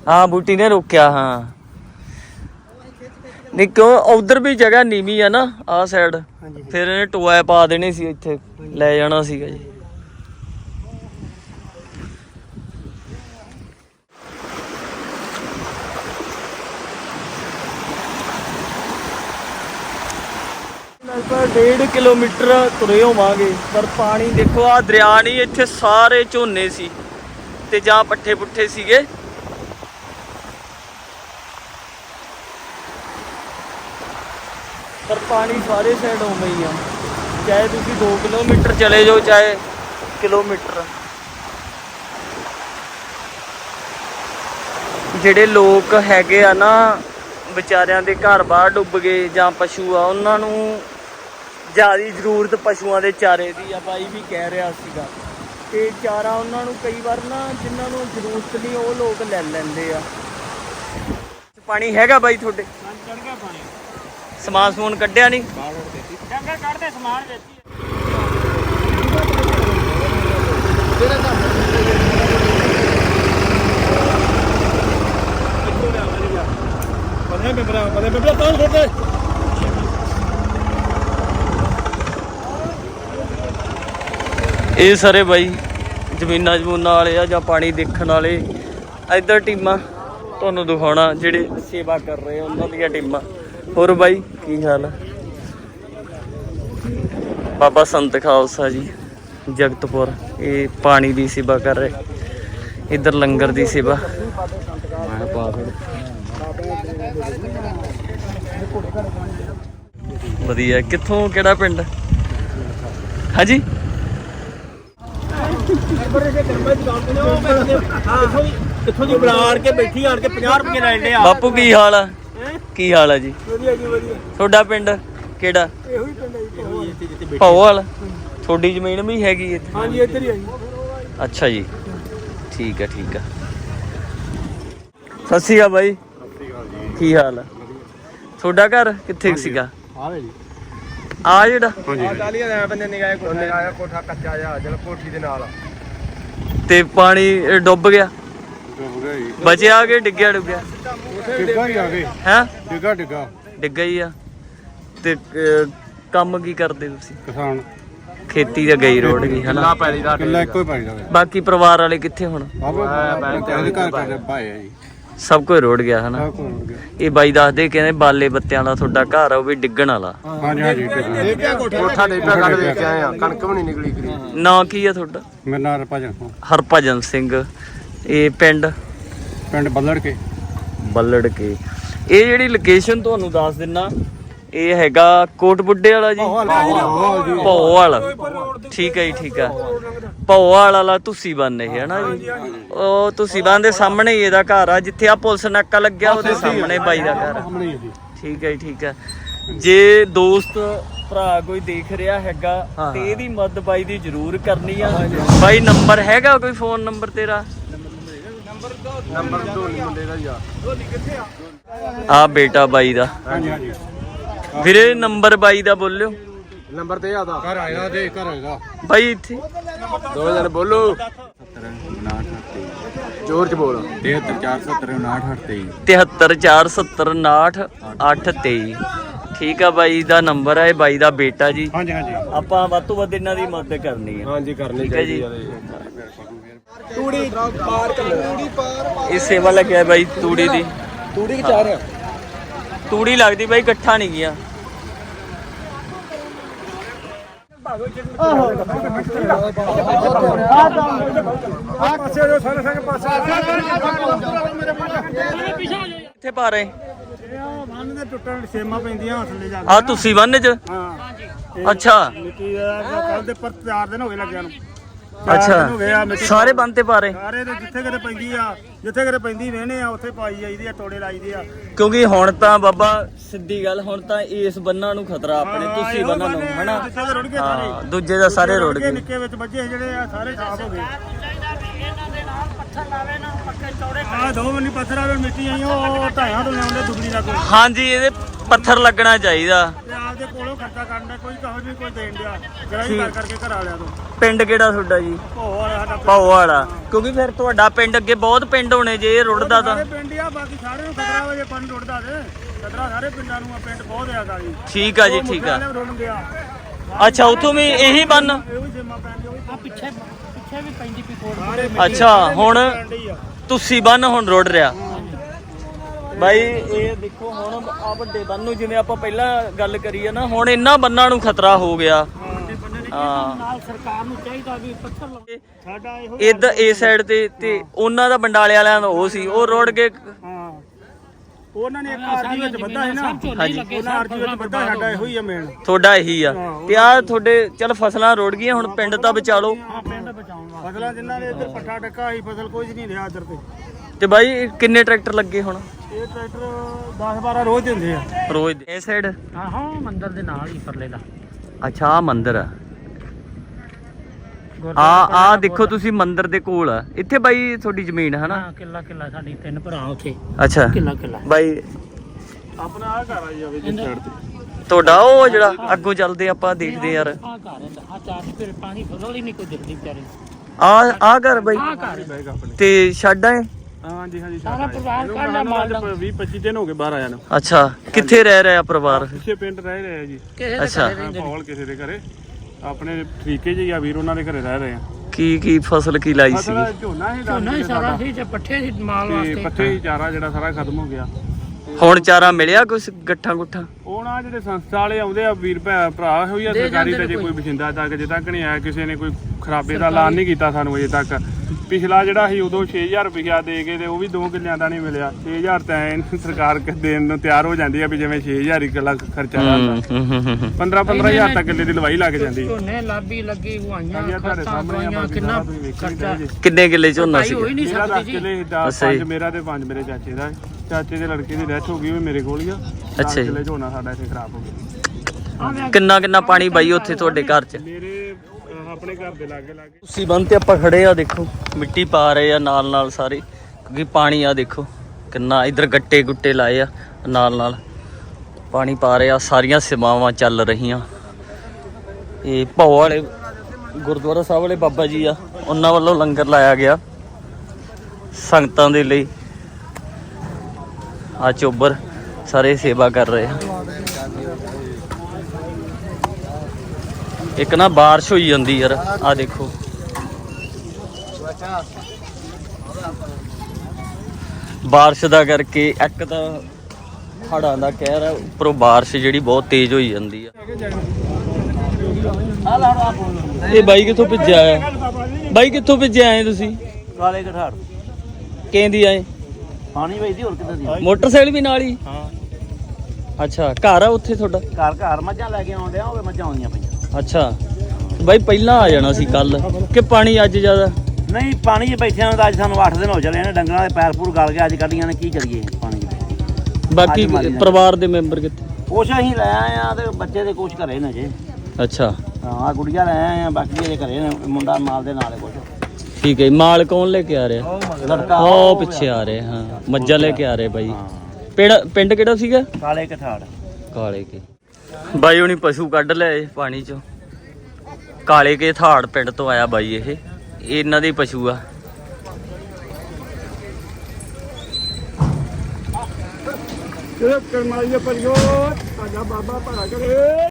S1: ਹਾਂ ਬੂਟੀ ਨੇ ਰੋਕਿਆ ਹਾਂ। ਨਹੀਂ ਕਿਉਂ? ਉਧਰ ਵੀ ਜਗ੍ਹਾ ਨੀਵੀਂ ਆ ਨਾ ਆਹ ਸਾਈਡ ਫਿਰ ਇਹਨੇ ਟੋਆ ਪਾ ਦੇਣੇ ਸੀ ਇੱਥੇ ਲੈ ਜਾਣਾ ਸੀਗਾ ਜੀ। ਲਗਭਗ 1.5 ਕਿਲੋਮੀਟਰ ਤੁਰੇ ਹੋਵਾਂਗੇ ਪਰ ਪਾਣੀ ਦੇਖੋ ਆ ਦਰਿਆ ਨਹੀਂ ਇੱਥੇ ਸਾਰੇ ਝੋਨੇ ਸੀ ਤੇ ਜਾਂ ਪੱਠੇ ਪੁੱਠੇ ਸੀਗੇ। ਪਰ ਪਾਣੀ ਸਾਰੇ ਸਾਈਡ ਉਵੇਂ ਹੀ ਆ। ਚਾਹੇ ਤੁਸੀਂ 2 ਕਿਲੋਮੀਟਰ ਚਲੇ ਜਾਓ, ਚਾਹੇ ਕਿਲੋਮੀਟਰ। ਜਿਹੜੇ ਲੋਕ ਹੈਗੇ ਆ ਨਾ, ਵਿਚਾਰਿਆਂ ਦੇ ਘਰ ਬਾਹਰ ਡੁੱਬ ਗਏ ਜਾਂ ਪਸ਼ੂ ਆ, ਉਹਨਾਂ ਨੂੰ ਜ਼ਿਆਦਾ ਜ਼ਰੂਰਤ ਪਸ਼ੂਆਂ ਦੇ ਚਾਰੇ ਦੀ ਆ, ਬਾਈ ਵੀ ਕਹਿ ਰਿਹਾ ਸੀਗਾ। ਤੇ ਚਾਰਾ ਉਹਨਾਂ ਨੂੰ ਕਈ ਵਾਰ ਨਾ, ਜਿਨ੍ਹਾਂ ਨੂੰ ਜ਼ਰੂਰਤ ਨਹੀਂ, ਉਹ ਲੋਕ ਲੈ ਲੈਂਦੇ ਆ। ਪਾਣੀ ਹੈਗਾ ਬਾਈ ਤੁਹਾਡੇ?
S3: ਚੜ ਗਿਆ ਪਾਣੀ।
S1: ਸਮਾਨ ਸਮੂਨ ਕੱਢਿਆ ਨਹੀਂ।
S3: ਡੰਗਰ ਕੱਢਦੇ ਸਮਾਨ ਵਿੱਚ ਪਤਾ ਬਿਬਰਾ ਪਤਾ ਬਿਬਰਾ ਤਾਂ ਛੋਟੇ
S1: ਇਹ ਸਾਰੇ ਬਾਈ, ਜ਼ਮੀਨਾਂ ਜਮੂਨਾਂ ਵਾਲੇ ਆ ਜਾਂ ਪਾਣੀ ਦੇਖਣ ਵਾਲੇ। ਇੱਧਰ ਟੀਮਾਂ, ਤੁਹਾਨੂੰ ਦਿਖਾਉਣਾ ਜਿਹੜੇ ਸੇਵਾ ਕਰ ਰਹੇ ਆ, ਉਹਨਾਂ ਦੀਆਂ ਟੀਮਾਂ। ਹੋਰ ਬਾਈ ਕੀ ਹਾਲ ਆ? ਬਾਬਾ ਸੰਤ ਖਾਲਸਾ ਜੀ ਜਗਤਪੁਰ। ਇਹ ਪਾਣੀ ਦੀ ਸੇਵਾ ਕਰ ਰਹੇ। ਇੱਧਰ ਲੰਗਰ ਦੀ ਸੇਵਾ। ਵਧੀਆ। ਕਿੱਥੋਂ ਕਿਹੜਾ ਪਿੰਡ? ਹਾਂਜੀ?
S3: ਕਿੱਥੋਂ ਦੀ ਬਣਾ ਕੇ ਬੈਠੀ ਆਣ ਕੇ 50 ਰੁਪਏ ਲੈਣ ਆ
S1: ਬਾਪੂ ਕੀ ਹਾਲ ਆ? ਕੀ ਹਾਲ ਆ ਜੀ?
S3: ਵਧੀਆ ਜੀ ਵਧੀਆ।
S1: ਤੁਹਾਡਾ ਪਿੰਡ ਕਿਹੜਾ?
S3: ਇਹੋ ਹੀ ਪਿੰਡ ਹੈ ਜੀ
S1: ਭੌਵਾਲ ਤੁਹਾਡੀ ਜ਼ਮੀਨ ਵੀ ਹੈਗੀ ਇੱਥੇ?
S3: ਹਾਂਜੀ ਇੱਧਰ ਹੀ ਆ ਜੀ।
S1: ਅੱਛਾ ਜੀ। ਠੀਕ ਆ ਠੀਕ ਆ। ਸਤਿ ਸ਼੍ਰੀ ਅਕਾਲ ਬਾਈ। ਕੀ ਹਾਲ ਆ? ਤੁਹਾਡਾ ਘਰ ਕਿੱਥੇ ਸੀਗਾ?
S2: ਆਵੇ ਜੀ।
S1: ਆ ਜਿਹੜਾ?
S3: ਆ ਕਾਲੀਆਂ ਦਾ ਬੰਦੇ ਨਿਗਾਹ ਕੋਠੇ ਆਇਆ ਕੋਠਾ ਕੱਚਾ ਜਾ ਜਲ ਕੋਠੀ ਦੇ ਨਾਲ
S1: ਤੇ ਪਾਣੀ ਡੁੱਬ ਗਿਆ?
S2: ਡੁੱਬ ਗਿਆ ਜੀ।
S1: ਬਚਿਆ ਕਿ ਡਿੱਗਿਆ ਡੁੱਗਿਆ?
S2: ਡਿੱਗਾ ਹੀ ਆ ਗਏ
S1: ਹੈ?
S2: ਡਿੱਗਾ ਡਿੱਗਾ।
S1: ਡਿੱਗਾ ਹੀ ਆ। ਤੇ ਅਹ, ਕੰਮ ਕੀ ਕਰਦੇ ਤੁਸੀਂ?
S2: ਕਿਸਾਨ।
S1: ਖੇਤੀ ਦਾ ਗਈ ਰੋਡ ਗਈ ਹਨਾ?
S3: ਪੈਲੀ ਦਾ
S2: ਕਿੱਲਾ ਇੱਕੋ ਹੀ ਪਾਈ ਜਾਵੇ
S1: ਬਾਕੀ ਪਰਿਵਾਰ ਵਾਲੇ ਕਿੱਥੇ ਹੁਣ?
S2: ਆਪੇ ਇਹਦੇ ਘਰ ਕਰਦੇ ਭਾਏ ਆ ਜੀ।
S1: ਸਭ ਕੁਝ ਰੋੜ ਗਿਆ ਹਨਾ?
S2: ਸਭ ਕੁਝ ਹੋ ਗਿਆ।
S1: ਇਹ ਬਾਈ ਦੱਸਦੇ ਕਹਿੰਦੇ ਬਾਲੇ ਬੱਤਿਆਂ ਦਾ ਤੁਹਾਡਾ ਘਰ ਆ ਉਹ ਵੀ ਡਿੱਗਣ ਵਾਲਾ।
S2: ਹਾਂਜੀ ਹਾਂਜੀ
S3: ਇਹ ਪਿਆ ਕੋਠਾ ਕੋਠਾ ਨਹੀਂ ਪਿਆ ਕੱਢ ਦੇ ਕੇ ਆਏ ਆ ਕਣਕ ਵੀ ਨਹੀਂ ਨਿਕਲੀ ਕਰੀ
S1: ਨਾਂ ਕੀ ਆ ਤੁਹਾਡਾ?
S2: ਮੇਰਾ ਨਾਮ ਭਜਨ
S1: ਹਰਭਜਨ ਸਿੰਘ। ਇਹ ਪਿੰਡ?
S2: ਪਿੰਡ ਬੱਲੜ ਕੇ
S1: ਬੱਲੜ ਕੇ। ਇਹ ਜਿਹੜੀ ਲੋਕੇਸ਼ਨ ਤੁਹਾਨੂੰ ਦੱਸ ਦਿੰਨਾ ਇਹ ਹੈਗਾ ਕੋਟ ਬੁੱਢੇ ਵਾਲਾ। ਜੀ ਭੌਵਾਲ ਠੀਕ ਹੈ ਜੀ ਠੀਕ ਆ ਭੌਵਾਲ ਵਾਲਾ ਤੁਸੀਂ ਬੰਨ ਇਹ ਹੈ ਨਾ ਜੀ ਉਹ ਤੁਸੀਂ ਬੰਨ ਦੇ ਸਾਹਮਣੇ ਹੀ ਇਹਦਾ ਘਰ ਆ ਜਿੱਥੇ ਆ ਪੁਲਿਸ ਨਾਕਾ ਲੱਗਿਆ ਉਹਦੇ ਸਾਹਮਣੇ ਬਾਈ ਦਾ ਘਰ ਆ।
S2: ਹੀ ਹੈ
S1: ਠੀਕ ਹੈ ਜੀ, ਠੀਕ ਹੈ। ਜੇ ਦੋਸਤ ਭਰਾ ਕੋਈ ਦੇਖ ਰਿਹਾ ਹੈਗਾ ਤੇ ਇਹਦੀ ਮਦਦ ਬਾਈ ਦੀ ਜ਼ਰੂਰ ਕਰਨੀ ਆ। ਬਾਈ ਨੰਬਰ ਹੈਗਾ ਕੋਈ ਫੋਨ ਨੰਬਰ ਤੇਰਾ?
S3: ਨੰਬਰ ਨਹੀਂ ਮੁੰਡੇ ਦਾ ਯਾਰ।
S1: ਆ। ਬੇਟਾ ਬਾਈ ਦਾ।
S2: ਹਾਂਜੀ ਹਾਂਜੀ।
S1: ਵੀਰੇ ਨੰਬਰ ਬਾਈ ਦਾ ਬੋਲਿਓ।
S3: ਨੰਬਰ ਤੇ ਆਦਾ
S2: ਘਰ ਆਏਗਾ ਦੇ ਘਰ ਆਏਗਾ
S1: ਬਾਈ ਇੱਥੇ।
S3: ਦੋ ਜਣ ਬੋਲੋ। ਜ਼ੋਰ ਚ ਬੋਲ।
S1: 734798 ਠੀਕ ਆ ਬਾਈ ਦਾ ਨੰਬਰ ਹੈ ਇਹ ਬਾਈ ਦਾ ਬੇਟਾ ਜੀ।
S2: ਹਾਂਜੀ ਹਾਂਜੀ।
S1: ਆਪਾਂ ਵੱਧ ਤੋਂ ਵੱਧ ਇਹਨਾਂ ਦੀ ਮਦਦ ਕਰਨੀ ਹੈ
S3: ਹਾਂਜੀ ਕਰਨੀ
S1: ਠੀਕ ਹੈ ਜੀ।
S3: ਤੂੜੀ ਪਾਰ ਤੂੜੀ ਪਾਰ
S1: ਇਹ ਸੇਵਾ ਲੱਗਿਆ ਬਾਈ ਤੂੜੀ ਦੀ।
S3: ਤੂੜੀ ਕਿ ਚਾਰ ਆ
S1: ਤੂੜੀ ਲੱਗਦੀ ਬਾਈ ਇਕੱਠਾ ਨਹੀਂ ਗਿਆ। ਪਾ ਰਹੇ।
S3: ਬੰਨ ਦੇ ਟੁੱਟਣ ਸੇਮਾ ਪੈਂਦੀਆਂ ਥੱਲੇ ਜਾ
S1: ਆ ਤੁਸੀਂ ਬੰਨ ਚ?
S3: ਹਾਂ।
S1: ਅੱਛਾ।
S2: ਮਿੱਟੀ ਕੱਲ ਦੇ ਪਰ 4 ਦਿਨ ਹੋ ਗਏ ਲੱਗਿਆ ਨੂੰ।
S1: ਅੱਛਾ।
S2: ਹੋ ਗਏ ਆ ਮਿੱਟੀ
S1: ਸਾਰੇ ਬੰਦ ਤੇ ਪਾ ਰਹੇ
S2: ਸਾਰੇ ਤੇ ਜਿੱਥੇ ਕਿਤੇ ਪੈਂਦੀ ਆ ਜਿੱਥੇ ਕਿਤੇ ਪੈਂਦੀ ਵੇਹਨੇ ਆ ਉੱਥੇ ਪਾਈ ਜਾਈਦੀ ਆ ਟੋੜੇ ਲਾਈਦੇ ਆ।
S1: ਕਿਉਂਕਿ ਹੁਣ ਤਾਂ ਬਾਬਾ ਸਿੱਧੀ ਗੱਲ ਹੁਣ ਤਾਂ ਇਸ ਬੰਨਾਂ ਨੂੰ ਖਤਰਾ ਆਪਣੇ ਤੁਸੀਂ ਬੰਨਾਂ ਨੂੰ ਹਨਾ?
S2: ਦੇ।
S1: ਦੂਜੇ ਦਾ ਸਾਰੇ ਰੋੜ ਗਏ।
S2: ਨਿੱਕੇ ਵਿੱਚ ਵੱਜੇ ਜਿਹੜੇ ਆ ਸਾਰੇ ਸਾਫ਼ ਹੋ ਗਏ। ਆ ਦੋ ਬੰਨੀ ਪੱਥਰ ਆਵੇ ਮਿੱਟੀ ਆਈ ਉਹ ਢਾਈਆਂ ਤੋਂ ਲਿਆਉਂਦੇ ਦੁਗਣੀ ਦਾ ਕੋਈ।
S1: ਹਾਂਜੀ ਇਹਦੇ ਪੱਥਰ ਲੱਗਣਾ ਚਾਹੀਦਾ।
S2: ਤੇ ਆਪਦੇ ਕੋਲੋਂ ਖਰਚਾ ਕਰਨ ਦਾ ਕੋਈ ਕਹੋ ਨਹੀਂ ਕੋਈ ਦੇਣ ਦਿਆ। ਗਰਾਈ ਕਰ ਕਰਕੇ ਘਰ ਵਾਲਿਆਂ ਤੋਂ।
S1: ਪਿੰਡ ਕਿਹੜਾ ਤੁਹਾਡਾ ਜੀ?
S2: ਭੋ ਵਾਲਾ ਸਾਡਾ ਪਿੰਡ।
S1: ਪਾਓ ਵਾਲਾ। ਕਿਉਂਕਿ ਫਿਰ ਤੁਹਾਡਾ ਪਿੰਡ ਅੱਗੇ ਬਹੁਤ ਪਿੰਡ ਹੋਣੇ ਜੇ ਇਹ ਰੁੜਦਾ ਤਾਂ।
S2: ਸਾਰੇ ਪਿੰਡ ਆ ਬਾਕੀ ਸਾਰਿਆਂ ਨੂੰ ਖਤਰਾ ਵਾ ਜੇ ਪਾਣੀ ਰੁੜਦਾ ਤੇ। ਖਤਰਾ ਸਾਰੇ ਪਿੰਡਾਂ ਨੂੰ ਆ ਪਿੰਡ ਬਹੁਤ ਆ ਗਾਲੀ
S1: ਠੀਕ ਆ ਜੀ ਠੀਕ ਆ।
S2: ਰੁੜਨ ਗਿਆ
S1: ਅੱਛਾ ਉਥੋਂ ਵੀ ਇਹੀ ਬੰਨ?
S2: ਪਿੱਛੇ ਪਿੱਛੇ ਵੀ ਪੈਂਦੀ ਪੀ
S1: ਅੱਛਾ ਹੁਣ ਤੁਸੀਂ ਬੰਨ ਹੁਣ ਰੁੜ ਰਿਹਾ ਬਾਈ ਇਹ ਦੇਖੋ ਹੁਣ ਆ ਵੱਡੇ ਬੰਨ ਨੂੰ ਜਿਵੇਂ ਆਪਾਂ ਪਹਿਲਾਂ ਗੱਲ ਕਰੀ ਆ ਨਾ ਹੁਣ ਇਹਨਾਂ ਬੰਨਾਂ ਨੂੰ ਖਤਰਾ ਹੋ ਗਿਆ। ਹਾਂ।
S2: ਨਾਲ ਸਰਕਾਰ ਨੂੰ ਚਾਹੀਦਾ ਵੀ ਪੱਥਰ ਲਾਵੇ ਸਾਡਾ ਇਹੋ
S1: ਸਾਈਡ ਤੇ ਤੇ ਉਹਨਾਂ ਦਾ ਬੰਡਾਲੇ ਵਾਲਿਆਂ ਦਾ ਉਹ ਸੀ ਉਹ ਰੁੜ ਕੇ
S2: ਉਹਨਾਂ ਨੇ ਇੱਕ ਆਰਜੀ ਵਿੱਚ ਬੱਧਾ ਸੀ ਨਾ।
S1: ਹਾਂਜੀ।
S2: ਉਹਨਾਂ ਆਰਜੀ ਵਿੱਚ ਬੱਧਾ ਸਾਡਾ ਇਹੋ ਹੀ ਆ ਮੇਨ
S1: ਤੁਹਾਡਾ ਇਹੀ ਆ। ਤੇ ਆ ਤੁਹਾਡੇ ਚਲ ਫਸਲਾਂ ਰੁੜ ਗਈਆਂ ਹੁਣ ਪਿੰਡ ਤਾਂ ਬਚਾ ਲਓ
S2: ਪਿੰਡ ਬਚਾਉਣ ਵਾਸਤੇ। ਫਸਲਾਂ ਜਿਨ੍ਹਾਂ ਦੇ ਇੱਧਰ ਪੱਠਾ ਡੱਕਾ ਸੀ ਫਸਲ ਕੋਈ ਨਹੀਂ ਰਿਹਾ ਇੱਧਰ ਤੇ।
S1: ਤੇ ਬਾਈ ਕਿੰਨੇ ਟਰੈਕਟਰ ਲੱਗੇ ਹੁਣ?
S2: ਇਹ ਟਰੈਕਟਰ 10 12 ਰੋਜ਼ ਦਿੰਦੇ ਆ।
S1: ਰੋਜ਼ ਦੇ। ਇਹ ਸਾਈਡ
S2: ਹਾਂ ਹਾਂ ਮੰਦਰ ਦੇ ਨਾਲ ਹੀ ਪਰਲੇ ਦਾ।
S1: ਅੱਛਾ ਆ ਮੰਦਿਰ ਆ। ਆ ਆ ਦੇਖੋ ਤੁਸੀਂ ਮੰਦਿਰ ਦੇ ਕੋਲ ਆ। ਇੱਥੇ ਬਾਈ ਤੁਹਾਡੀ ਜ਼ਮੀਨ ਹੈ ਨਾ
S2: ਕਿੱਲਾ ਕਿੱਲਾ ਸਾਡੀ ਤਿੰਨ ਭਰਾ ਉੱਥੇ।
S1: ਅੱਛਾ।
S2: ਕਿੱਲਾ ਕਿੱਲਾ।
S1: ਬਾਈ
S2: ਆਪਣਾ ਆ ਘਰ ਆ ਜਾਵੇ ਜਿਸ ਸਾਈਡ ਤੇ।
S1: ਤੁਹਾਡਾ ਉਹ ਜਿਹੜਾ ਅੱਗੋਂ ਚੱਲਦੇ ਆਪਾਂ ਦੇਖਦੇ ਯਾਰ।
S2: ਆ ਘਰ ਆ ਚਾਰ ਫਿਰ ਪਾਣੀ ਫਸਲ ਹੀ ਨਹੀਂ ਕੋਈ ਦਿਖਦੀ ਵਿਚਾਰੇ।
S1: ਆ ਆ ਘਰ ਬਾਈ।
S2: ਘਰ ਬੈਗ ਆਪਣੇ।
S1: ਤੇ ਛੱਡ ਆਏ?
S2: ਹਾਂਜੀ ਹਾਂਜੀ ਸਾਰਾ ਪਰਿਵਾਰ ਕਾਹਦਾ ਮਾਲ 20 25 ਦਿਨ ਹੋ ਗਏ ਬਾਹਰ ਆਇਆ ਨੂੰ।
S1: ਅੱਛਾ ਕਿੱਥੇ ਰਹਿ ਰਿਹਾ ਪਰਿਵਾਰ?
S2: ਪਿੱਛੇ ਪਿੰਡ ਰਹਿ ਰਹੇ ਆ ਜੀ
S1: ਅੱਛਾ।
S2: ਕਿਸੇ ਦੇ ਘਰੇ। ਆਪਣੇ ਤਰੀਕੇ ਜਿਹੀ ਆ ਵੀਰ ਉਹਨਾਂ ਦੇ ਘਰੇ ਰਹਿ ਰਹੇ ਆ।
S1: ਕੀ ਕੀ ਫਸਲ ਕੀ ਲਾਈ ਸੀ?
S2: ਝੋਨਾ ਹੀ ਝੋਨਾ ਹੀ ਸਾਰਾ ਸੀ ਤੇ ਪੱਠੇ ਸੀ ਮਾਲ ਵਾਸਤੇ? ਪੱਠੇ ਹੀ ਚਾਰਾ ਜਿਹੜਾ ਸਾਰਾ ਖਤਮ ਹੋ ਗਿਆ।
S1: ਹੁਣ ਚਾਰਾ ਮਿਲਿਆ ਕੁਛ ਗੱਠਾਂ ਗੁੱਠਾਂ?
S2: ਉਹ ਨਾ ਜਿਹੜੇ ਸੰਸਥਾ ਵਾਲੇ ਆਉਂਦੇ ਆ ਵੀਰ ਭੈ ਭਰਾ ਹੋਈ ਆ ਸਰਕਾਰੀ ਤੇ ਜੇ ਕੋਈ ਬਸਿੰਦਾ ਤੱਕ ਅਜੇ ਤੱਕ ਨਹੀਂ ਆਇਆ ਕਿਸੇ ਨੇ ਕੋਈ ਖਰਾਬੇ ਦਾ ਐਲਾਨ ਨਹੀਂ ਕੀਤਾ ਸਾਨੂੰ ਅਜੇ ਤੱਕ। ਪਿਛਲਾ ਜਿਹੜਾ ਸੀ ਉਦੋਂ 6000 ਰੁਪਇਆ ਦੇ ਕੇ ਤੇ ਉਹ ਵੀ 2 ਕਿੱਲਿਆਂ ਦਾ ਨਹੀਂ ਮਿਲਿਆ। 6000 ਤਾਂ ਐਨ ਸਰਕਾਰ ਕ- ਦੇਣ ਨੂੰ ਤਿਆਰ ਹੋ ਜਾਂਦੀ ਆ ਵੀ ਜਿਵੇਂ 6000 ਇੱਕ ਲੱਖ ਖਰਚਾ ਜਾਂਦਾ
S1: ਹੂੰ ਹੂੰ ਹੂੰ ਹੂੰ।
S2: 15 15000 ਤੱਕ ਕਿੱਲੇ ਦੀ ਲਵਾਈ ਲੱਗ ਜਾਂਦੀ।
S5: ਝੋਨੇ ਲਾਬੀ ਲੱਗੀ ਹੋਈਆਂ
S2: ਸਾਹਮਣੇ ਆ ਬਾਕੀ
S5: ਕਿੰਨਾ ਖਰਚਾ?
S2: ਜੀ
S1: ਕਿੰਨੇ ਕਿੱਲੇ ਝੋਨਾ ਸੀ?
S5: ਹੋਈ ਨਹੀਂ
S2: ਮੇਰਾ 10
S5: ਸਕਦੀ ਜੀ।
S2: ਕਿੱਲੇ ਦਾ
S1: ਅੱਛਾ ਜੀ।
S2: ਪੰਜ ਮੇਰਾ ਤੇ ਪੰਜ ਮੇਰੇ ਚਾਚੇ ਦਾ। ਚਾਚੇ ਦੇ ਲੜਕੇ ਦੀ ਡੈਥ ਹੋ ਗਈ ਉਹ ਮੇਰੇ ਕੋਲ ਹੀ ਆ।
S1: ਅੱਛਾ ਜੀ।
S2: ਕਿੱਲੇ ਝੋਨਾ ਸਾਡਾ ਇੱਥੇ ਖਰਾਬ ਹੋ ਗਿਆ।
S1: ਕਿੰਨਾ ਕਿੰਨਾ ਪਾਣੀ ਬਾਈ ਉੱਥੇ ਤੁਹਾਡੇ ਘਰ 'ਚ?
S2: ਮੇਰੇ ਅਹ, ਆਪਣੇ ਘਰ ਦੇ ਲਾਗੇ ਲਾਗੇ।
S1: ਤੁਸੀਂ ਬੰਨ ਤੇ ਆਪਾਂ ਖੜੇ ਆ ਦੇਖੋ। ਮਿੱਟੀ ਪਾ ਰਹੇ ਆ ਨਾਲ ਨਾਲ ਸਾਰੇ। ਕਿਉਂਕਿ ਪਾਣੀ ਆ ਦੇਖੋ। ਕਿੰਨਾ ਇਧਰ ਗੱਟੇ ਗੁੱਟੇ ਲਾਏ ਆ ਨਾਲ ਨਾਲ। ਪਾਣੀ ਪਾ ਰਹੇ ਆ ਸਾਰੀਆਂ ਸੇਵਾਵਾਂ ਚੱਲ ਰਹੀਆਂ। ਇਹ ਭੌ ਵਾਲੇ ਗੁਰਦੁਆਰਾ ਸਾਹਿਬ ਵਾਲੇ ਬਾਬਾ ਜੀ ਆ ਉਹਨਾਂ ਵੱਲੋਂ ਲੰਗਰ ਲਾਇਆ ਗਿਆ। ਸੰਗਤਾਂ ਦੇ ਲਈ। ਆ ਚੋਬਰ ਸਾਰੇ ਸੇਵਾ ਕਰ ਰਹੇ ਆ। ਇੱਕ ਨਾ ਬਾਰਿਸ਼ ਹੋਈ ਜਾਂਦੀ ਯਾਰ ਆ ਦੇਖੋ। ਬਾਰਿਸ਼ ਦਾ ਕਰਕੇ ਇੱਕ ਤਾਂ ਹੜਾਂ ਦਾ ਕਹਿਰ ਹੈ ਉੱਪਰੋਂ ਬਾਰਿਸ਼ ਜਿਹੜੀ ਬਹੁਤ ਤੇਜ਼ ਹੋਈ ਜਾਂਦੀ ਆ। ਇਹ ਬਾਈ ਕਿੱਥੋਂ ਭੇਜਿਆ ਆਇਆ ਬਾਈ ਕਿੱਥੋਂ ਭੇਜਿਆ ਆਏ ਤੁਸੀਂ?
S3: ਕਾਲੇ ਕਠਾੜ।
S1: ਕਹਿੰਦੀ ਆਏ?
S3: ਪਾਣੀ ਵੇਚਦੀ ਹੋਰ ਕਿੱਦਾਂ ਦੀ?
S1: ਮੋਟਰਸਾਈਕਲ ਵੀ ਨਾਲ ਹੀ?
S3: ਹਾਂ।
S1: ਅੱਛਾ ਘਰ ਆ ਉੱਥੇ ਤੁਹਾਡਾ?
S3: ਘਰ ਘਰ ਮੱਝਾਂ ਲੈ ਕੇ ਆਉਂਦੇ ਆ ਉਹ ਮੱਝਾਂ ਆਉਂਦੀਆਂ ਪਈਆਂ।
S1: ਅੱਛਾ। ਬਾਈ ਪਹਿਲਾਂ ਆ ਜਾਣਾ ਸੀ ਕੱਲ। ਕਿ ਪਾਣੀ ਅੱਜ ਜ਼ਿਆਦਾ?
S3: ਨਹੀਂ ਪਾਣੀ 'ਚ ਬੈਠਿਆਂ ਨੂੰ ਤਾਂ ਅੱਜ ਸਾਨੂੰ 8 ਦਿਨ ਹੋ ਚਲੇ ਨੇ ਡੰਗਰਾਂ ਦੇ ਪੈਰ ਪੂਰ ਗਲ ਗਏ ਅੱਜ ਕੱਢੀਆਂ ਨੇ ਕੀ ਕਰੀਏ ਪਾਣੀ
S1: ਬਾਕੀ
S3: ਅੱਜ ਮਾਰੀ ਜਾਂਦੇ।
S1: ਪਰਿਵਾਰ ਦੇ ਮੈਂਬਰ ਕਿੱਥੇ?
S3: ਕੁਛ ਅਸੀਂ ਲੈ ਆਏ ਆ ਤੇ ਬੱਚੇ ਦੇ ਕੁਛ ਘਰੇ ਨੇ ਜੇ।
S1: ਅੱਛਾ।
S3: ਹਾਂ ਆ ਗੁੜੀਆ ਲੈ ਆਏ ਆ ਬਾਕੀ ਇਹਦੇ ਘਰੇ ਨੇ ਮੁੰਡਾ ਮਾਲ ਦੇ ਨਾਲ ਹੈ ਕੁਛ।
S1: ਠੀਕ ਹੈ ਜੀ। ਮਾਲ ਕੌਣ ਲੈ ਕੇ ਆ ਰਿਹਾ?
S3: ਲੜਕਾ।
S1: ਉਹ ਪਿੱਛੇ ਆ। ਰਹੇ ਹਾਂ। ਮੱਝਾਂ ਲੈ ਕੇ ਆ ਰਹੇ ਬਾਈ।
S3: ਹਾਂ।
S1: ਪਿੰਡ ਪਿੰਡ ਕਿਹੜਾ ਸੀਗਾ?
S3: ਕਾਲੇ ਕਠਾੜ
S1: ਕਾਲੇ ਕੇ। ਬਾਈ ਹੁਣੀ ਪਸ਼ੂ ਕੱਢ ਲਿਆਏ ਪਾਣੀ ਚੋਂ। ਕਾਲੇ ਕੇ ਥਾੜ ਪਿੰਡ ਤੋਂ ਆਇਆ ਬਾਈ ਇਹ। ਇਹਨਾਂ ਦੇ ਪਸ਼ੂ ਆ।
S2: ਕਰਮਾਈਏ ਪਰਿਓ ਸਾਡਾ ਬਾਬਾ ਭਲਾ ਕਰੇ।